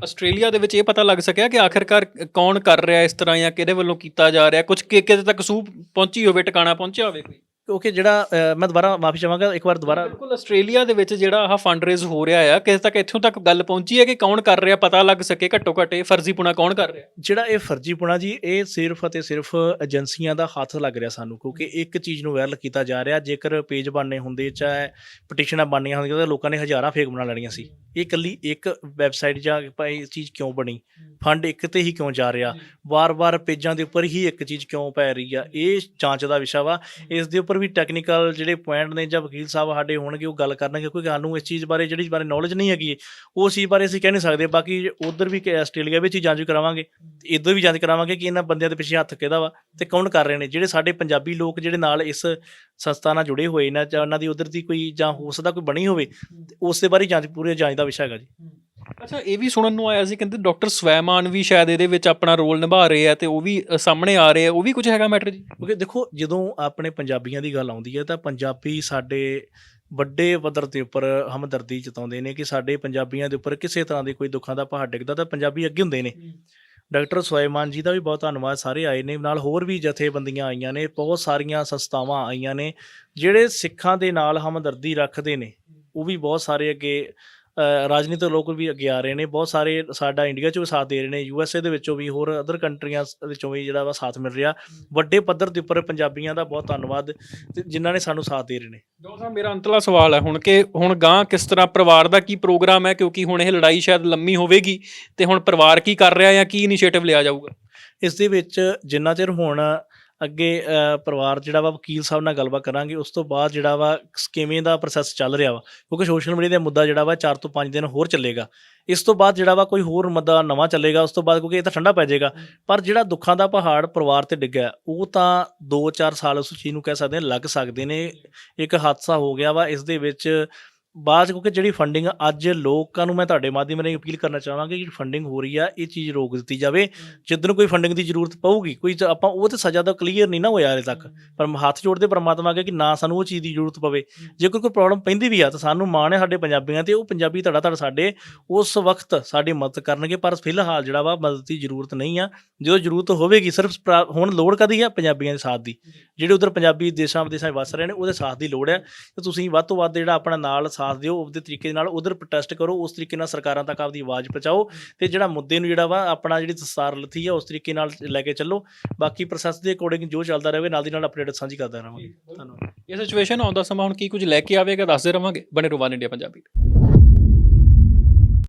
ਆਸਟ੍ਰੇਲੀਆ ਦੇ ਵਿੱਚ ਇਹ ਪਤਾ ਲੱਗ ਸਕਿਆ ਕਿ ਆਖਿਰਕਾਰ ਕੌਣ ਕਰ ਰਿਹਾ ਇਸ ਤਰ੍ਹਾਂ ਜਾਂ ਕਿਹਦੇ ਵੱਲੋਂ ਕੀਤਾ ਜਾ ਰਿਹਾ। ਕੁਝ ਕਿ ਕਿਤੇ ਤੱਕ ਸੂਹ ਪਹੁੰਚੀ ਹੋਵੇ ਟਿਕਾਣਾ ਪਹੁੰਚਿਆ ਹੋਵੇ ਕੋਈ? ਕਿਉਂਕਿ ਜਿਹੜਾ ਮੈਂ ਦੁਬਾਰਾ ਮਾਫੀ ਚਾਹਾਂਗਾ ਇੱਕ ਵਾਰ ਦੁਬਾਰਾ ਬਿਲਕੁਲ ਆਸਟ੍ਰੇਲੀਆ ਦੇ ਵਿੱਚ ਜਿਹੜਾ ਆਹ ਫੰਡ ਰੇਜ਼ ਹੋ ਰਿਹਾ ਆ ਕਿਸੇ ਤੱਕ ਇੱਥੋਂ ਤੱਕ ਗੱਲ ਪਹੁੰਚੀ ਹੈ ਕਿ ਕੌਣ ਕਰ ਰਿਹਾ ਪਤਾ ਲੱਗ ਸਕੇ ਘੱਟੋ ਘੱਟ ਇਹ ਫਰਜ਼ੀਪੁਣਾ ਕੌਣ ਕਰ ਰਿਹਾ? ਜਿਹੜਾ ਇਹ ਫਰਜ਼ੀਪੁਣਾ ਜੀ ਇਹ ਸਿਰਫ ਅਤੇ ਸਿਰਫ ਏਜੰਸੀਆਂ ਦਾ ਹੱਥ ਲੱਗ ਰਿਹਾ ਸਾਨੂੰ ਕਿਉਂਕਿ ਇੱਕ ਚੀਜ਼ ਨੂੰ ਵਾਇਰਲ ਕੀਤਾ ਜਾ ਰਿਹਾ ਜੇਕਰ ਪੇਜ ਬਣਨੇ ਹੁੰਦੇ ਚਾਹੇ ਪਟੀਸ਼ਨਾਂ ਬਣਨੀਆਂ ਹੁੰਦੀਆਂ ਤਾਂ ਲੋਕਾਂ ਨੇ ਹਜ਼ਾਰਾਂ ਫੇਕ ਬਣਾ ਲੈਣੀਆਂ ਸੀ। ਇਹ ਇਕੱਲੀ ਇੱਕ ਵੈਬਸਾਈਟ ਜਾਂ ਭਾਈ ਇਹ ਚੀਜ਼ ਕਿਉਂ ਬਣੀ? ਫੰਡ ਇੱਕ ਤੇ ਹੀ ਕਿਉਂ ਜਾ ਰਿਹਾ? ਵਾਰ-ਵਾਰ ਪੇਜਾਂ ਦੇ ਉੱਪਰ ਹੀ ਇੱਕ ਚੀਜ਼ ਕਿਉਂ ਪੈ ਰਹੀ ਆ? ਇਹ ਜਾਂਚ ਦਾ ਵਿਸ਼ਾ ਵਾ। ਇਸ ਦੇ ਉੱਪਰ ਵੀ ਟੈਕਨੀਕਲ ਜਿਹੜੇ ਪੁਆਇੰਟ ਨੇ ਜਾਂ ਵਕੀਲ ਸਾਹਿਬ ਸਾਡੇ ਹੋਣਗੇ, ਉਹ ਗੱਲ ਕਰਨਗੇ, ਕਿਉਂਕਿ ਸਾਨੂੰ ਇਸ ਚੀਜ਼ ਬਾਰੇ ਜਿਹੜੀ ਬਾਰੇ ਨੌਲੇਜ ਨਹੀਂ ਹੈਗੀ ਉਸ ਚੀਜ਼ ਬਾਰੇ ਅਸੀਂ ਕਹਿ ਨਹੀਂ ਸਕਦੇ। ਬਾਕੀ ਉਧਰ ਵੀ ਆਸਟ੍ਰੇਲੀਆ ਵਿੱਚ ਹੀ ਜਾਂਚ ਕਰਾਵਾਂਗੇ, ਇੱਧਰ ਵੀ ਜਾਂਚ ਕਰਾਵਾਂਗੇ ਕਿ ਇਹਨਾਂ ਬੰਦਿਆਂ ਦੇ ਪਿੱਛੇ ਹੱਥ ਕਿਹਦਾ ਵਾ ਤੇ ਕੌਣ ਕਰ ਰਹੇ ਨੇ। ਜਿਹੜੇ ਸਾਡੇ ਪੰਜਾਬੀ ਲੋਕ ਜਿਹੜੇ ਨਾਲ ਇਸ ਸੰਸਥਾ ਨਾਲ ਜੁੜੇ ਹੋਏ ਨੇ ਜਾਂ ਉਹਨਾਂ ਦੀ ਉਧਰ ਦੀ ਕੋਈ ਜਾਂ ਹੋ ਸਕਦਾ ਕੋਈ ਬਣੀ ਹੋਵੇ, ਤੇ ਉਸ ਦੇ ਬਾਰੇ ਜਾਂਚ ਪੂਰੇ ਜਾਂਚ ਦਾ ਵਿਸ਼ਾ ਹੈਗਾ ਜੀ। ਅੱਛਾ ਇਹ ਵੀ ਸੁਣਨ ਨੂੰ ਆਇਆ ਸੀ ਕਹਿੰਦੇ ਡਾਕਟਰ ਸਵੈਮਾਨ ਵੀ ਸ਼ਾਇਦ ਇਹਦੇ ਵਿੱਚ ਆਪਣਾ ਰੋਲ ਨਿਭਾ ਰਹੇ ਆ ਤੇ ਉਹ ਵੀ ਅ, ਸਾਹਮਣੇ ਆ ਰਹੇ ਆ ਉਹ ਵੀ ਕੁਝ ਹੈਗਾ ਮੈਟਰ ਜੀ? ਕਿਉਂਕਿ ਦੇਖੋ ਜਦੋਂ ਆਪਣੇ ਪੰਜਾਬੀਆਂ ਦੀ ਗੱਲ ਆਉਂਦੀ ਹੈ ਤਾਂ ਪੰਜਾਬੀ ਸਾਡੇ ਵੱਡੇ ਪੱਧਰ ਦੇ ਉੱਪਰ ਹਮਦਰਦੀ ਜਤਾਉਂਦੇ ਨੇ ਕਿ ਸਾਡੇ ਪੰਜਾਬੀਆਂ ਦੇ ਉੱਪਰ ਕਿਸੇ ਤਰ੍ਹਾਂ ਦੀ ਕੋਈ ਦੁੱਖਾਂ ਦਾ ਪਹਾੜ ਡਿੱਗਦਾ ਤਾਂ ਪੰਜਾਬੀ ਅੱਗੇ ਹੁੰਦੇ ਨੇ। ਡਾਕਟਰ ਸੁਆਇਮਾਨ ਜੀ ਦਾ ਵੀ ਬਹੁਤ ਧੰਨਵਾਦ ਸਾਰੇ ਆਏ ਨੇ ਨਾਲ ਹੋਰ ਵੀ ਜਥੇਬੰਦੀਆਂ ਆਈਆਂ ਨੇ ਬਹੁਤ ਸਾਰੀਆਂ ਸੰਸਥਾਵਾਂ ਆਈਆਂ ਨੇ ਜਿਹੜੇ ਸਿੱਖਾਂ ਦੇ ਨਾਲ ਹਮਦਰਦੀ ਰੱਖਦੇ ਨੇ ਉਹ ਵੀ ਬਹੁਤ ਸਾਰੇ ਅੱਗੇ ਰਾਜਨੀਤਿਕ ਲੋਕ ਵੀ ਅੱਗੇ ਆ ਰਹੇ ਨੇ ਬਹੁਤ ਸਾਰੇ ਸਾਡਾ ਇੰਡੀਆ 'ਚ ਵੀ ਸਾਥ ਦੇ ਰਹੇ ਨੇ ਯੂ ਐਸ ਏ ਦੇ ਵਿੱਚੋਂ ਵੀ ਹੋਰ ਅਦਰ ਕੰਟਰੀਆਂ ਵਿੱਚੋਂ ਵੀ ਜਿਹੜਾ ਵਾ ਸਾਥ ਮਿਲ ਰਿਹਾ। ਵੱਡੇ ਪੱਧਰ ਦੇ ਉੱਪਰ ਪੰਜਾਬੀਆਂ ਦਾ ਬਹੁਤ ਧੰਨਵਾਦ ਜਿਨ੍ਹਾਂ ਨੇ ਸਾਨੂੰ ਸਾਥ ਦੇ ਰਹੇ ਨੇ। ਸਾਹਿਬ ਮੇਰਾ ਅੰਤਲਾ ਸਵਾਲ ਹੈ ਹੁਣ ਕਿ ਹੁਣ ਗਾਂ ਕਿਸ ਤਰ੍ਹਾਂ ਪਰਿਵਾਰ ਦਾ ਕੀ ਪ੍ਰੋਗਰਾਮ ਹੈ? ਕਿਉਂਕਿ ਹੁਣ ਇਹ ਲੜਾਈ ਸ਼ਾਇਦ ਲੰਮੀ ਹੋਵੇਗੀ ਤੇ ਹੁਣ ਪਰਿਵਾਰ ਕੀ ਕਰ ਰਿਹਾ ਜਾਂ ਕੀ ਇਨੀਸ਼ੀਏਟਿਵ ਲਿਆ ਜਾਊਗਾ? ਇਸ ਦੇ ਵਿੱਚ ਜਿੰਨਾ ਚਿਰ ਹੁਣ ਅੱਗੇ ਪਰਿਵਾਰ ਜਿਹੜਾ ਵਾ ਵਕੀਲ ਸਾਹਿਬ ਨਾਲ ਗੱਲਬਾਤ ਕਰਾਂਗੇ ਉਸ ਤੋਂ ਬਾਅਦ ਜਿਹੜਾ ਵਾ ਕਿਵੇਂ ਦਾ ਪ੍ਰੋਸੈਸ ਚੱਲ ਰਿਹਾ ਵਾ ਕਿਉਂਕਿ ਸੋਸ਼ਲ ਮੀਡੀਆ ਦਾ ਮੁੱਦਾ ਜਿਹੜਾ ਵਾ 4 ਤੋਂ 5 ਦਿਨ ਹੋਰ ਚੱਲੇਗਾ। ਇਸ ਤੋਂ ਬਾਅਦ ਜਿਹੜਾ ਵਾ ਕੋਈ ਹੋਰ ਮੁੱਦਾ ਨਵਾਂ ਚੱਲੇਗਾ ਉਸ ਤੋਂ ਬਾਅਦ ਕਿਉਂਕਿ ਇਹ ਤਾਂ ਠੰਡਾ ਪੈ ਜਾਏਗਾ ਪਰ ਜਿਹੜਾ ਦੁੱਖਾਂ ਦਾ ਪਹਾੜ ਪਰਿਵਾਰ ਤੇ ਡਿੱਗਿਆ ਉਹ ਤਾਂ 2-4 ਸਾਲ ਉਸ ਚੀਜ਼ ਨੂੰ ਕਹਿ ਸਕਦੇ ਲੱਗ ਸਕਦੇ ਨੇ। ਇੱਕ ਹਾਦਸਾ ਹੋ ਗਿਆ ਵਾ ਇਸ ਦੇ ਵਿੱਚ ਬਾਅਦ ਕਿਉਂਕਿ ਜਿਹੜੀ ਫੰਡਿੰਗ ਅੱਜ ਲੋਕਾਂ ਨੂੰ ਮੈਂ ਤੁਹਾਡੇ ਮਾਧਿਅਮ ਰਾਹੀਂ ਅਪੀਲ ਕਰਨਾ ਚਾਹਾਂਗਾ ਕਿ ਜਿਹੜੀ ਫੰਡਿੰਗ ਹੋ ਰਹੀ ਆ ਇਹ ਚੀਜ਼ ਰੋਕ ਦਿੱਤੀ ਜਾਵੇ। ਜਿੱਦਣ ਕੋਈ ਫੰਡਿੰਗ ਦੀ ਜ਼ਰੂਰਤ ਪਊਗੀ ਕੋਈ ਆਪਾਂ ਉਹ ਤੇ ਸਜ਼ਾ ਦਾ ਕਲੀਅਰ ਨਹੀਂ ਨਾ ਹੋਇਆ ਹਲੇ ਤੱਕ। ਪਰ ਹੱਥ ਜੋੜਦੇ ਪਰਮਾਤਮਾ ਅੱਗੇ ਕਿ ਨਾ ਸਾਨੂੰ ਉਹ ਚੀਜ਼ ਦੀ ਜ਼ਰੂਰਤ ਪਵੇ। ਜੇ ਕੋਈ ਕੋਈ ਪ੍ਰੋਬਲਮ ਪੈਂਦੀ ਵੀ ਆ ਤਾਂ ਸਾਨੂੰ ਮਾਣ ਹੈ ਸਾਡੇ ਪੰਜਾਬੀਆਂ ਤੇ ਉਹ ਪੰਜਾਬੀ ਧੜਾ ਧੜ ਸਾਡੇ ਉਸ ਵਕਤ ਸਾਡੀ ਮਦਦ ਕਰਨਗੇ। ਪਰ ਫਿਲਹਾਲ ਜਿਹੜਾ ਵਾ ਮਦਦ ਦੀ ਜ਼ਰੂਰਤ ਨਹੀਂ ਆ। ਜਦੋਂ ਜ਼ਰੂਰਤ ਹੋਵੇਗੀ ਸਿਰਫ ਹੁਣ ਲੋੜ ਕਦੀ ਆ? ਪੰਜਾਬੀਆਂ ਦੇ ਸਾਥ ਦੀ। ਜਿਹੜੇ ਉਧਰ ਪੰਜਾਬੀ ਦੇਸ਼ਾਂ ਵਿਦੇਸ਼ਾਂ 'ਚ ਵਸ ਰਹੇ ਨੇ ਉਹਦੇ ਸਾਥ ਦੀ ਲੋੜ ਹੈ। ਤੇ ਤੁਸੀਂ ਵੱਧ ਤੋਂ ਵੱਧ ਜਿਹੜਾ ਆਪਣਾ ਨਾਲ ਸਾਥ ਦਿਓ, ਉਹਦੇ ਤਰੀਕੇ ਨਾਲ ਉਧਰ ਪ੍ਰੋਟੈਸਟ ਕਰੋ, ਉਸ ਤਰੀਕੇ ਨਾਲ ਸਰਕਾਰਾਂ ਤੱਕ ਆਪਦੀ ਆਵਾਜ਼ ਪਹੁੰਚਾਓ ਤੇ ਜਿਹੜਾ ਮੁੱਦੇ ਨੂੰ ਜਿਹੜਾ ਵਾ, ਆਪਣਾ ਜਿਹੜੀ ਦਸਤਾਰ ਲੱਥੀ ਆ, ਉਸ ਤਰੀਕੇ ਨਾਲ ਲੈ ਕੇ ਚੱਲੋ। ਬਾਕੀ ਪ੍ਰੋਸੈਸ ਦੇ ਅਕੋਰਡਿੰਗ ਜੋ ਚੱਲਦਾ ਰਹੇ, ਨਾਲ ਦੀ ਨਾਲ ਅਪਡੇਟ ਸਾਂਝੀ ਕਰਦਾ ਰਹਾਂਗੇ। ਧੰਨਵਾਦ ਇਹ ਸਿਚੁਏਸ਼ਨ ਆਉਂਦਾ ਸਮਾਂ ਹੁਣ ਕੀ ਕੁਝ ਲੈ ਕੇ ਆਵੇਗਾ, ਦੱਸਦੇ ਰਵਾਂਗੇ ਬਣੇ ਰਵਾਨ ਇੰਡੀਆ ਪੰਜਾਬੀ।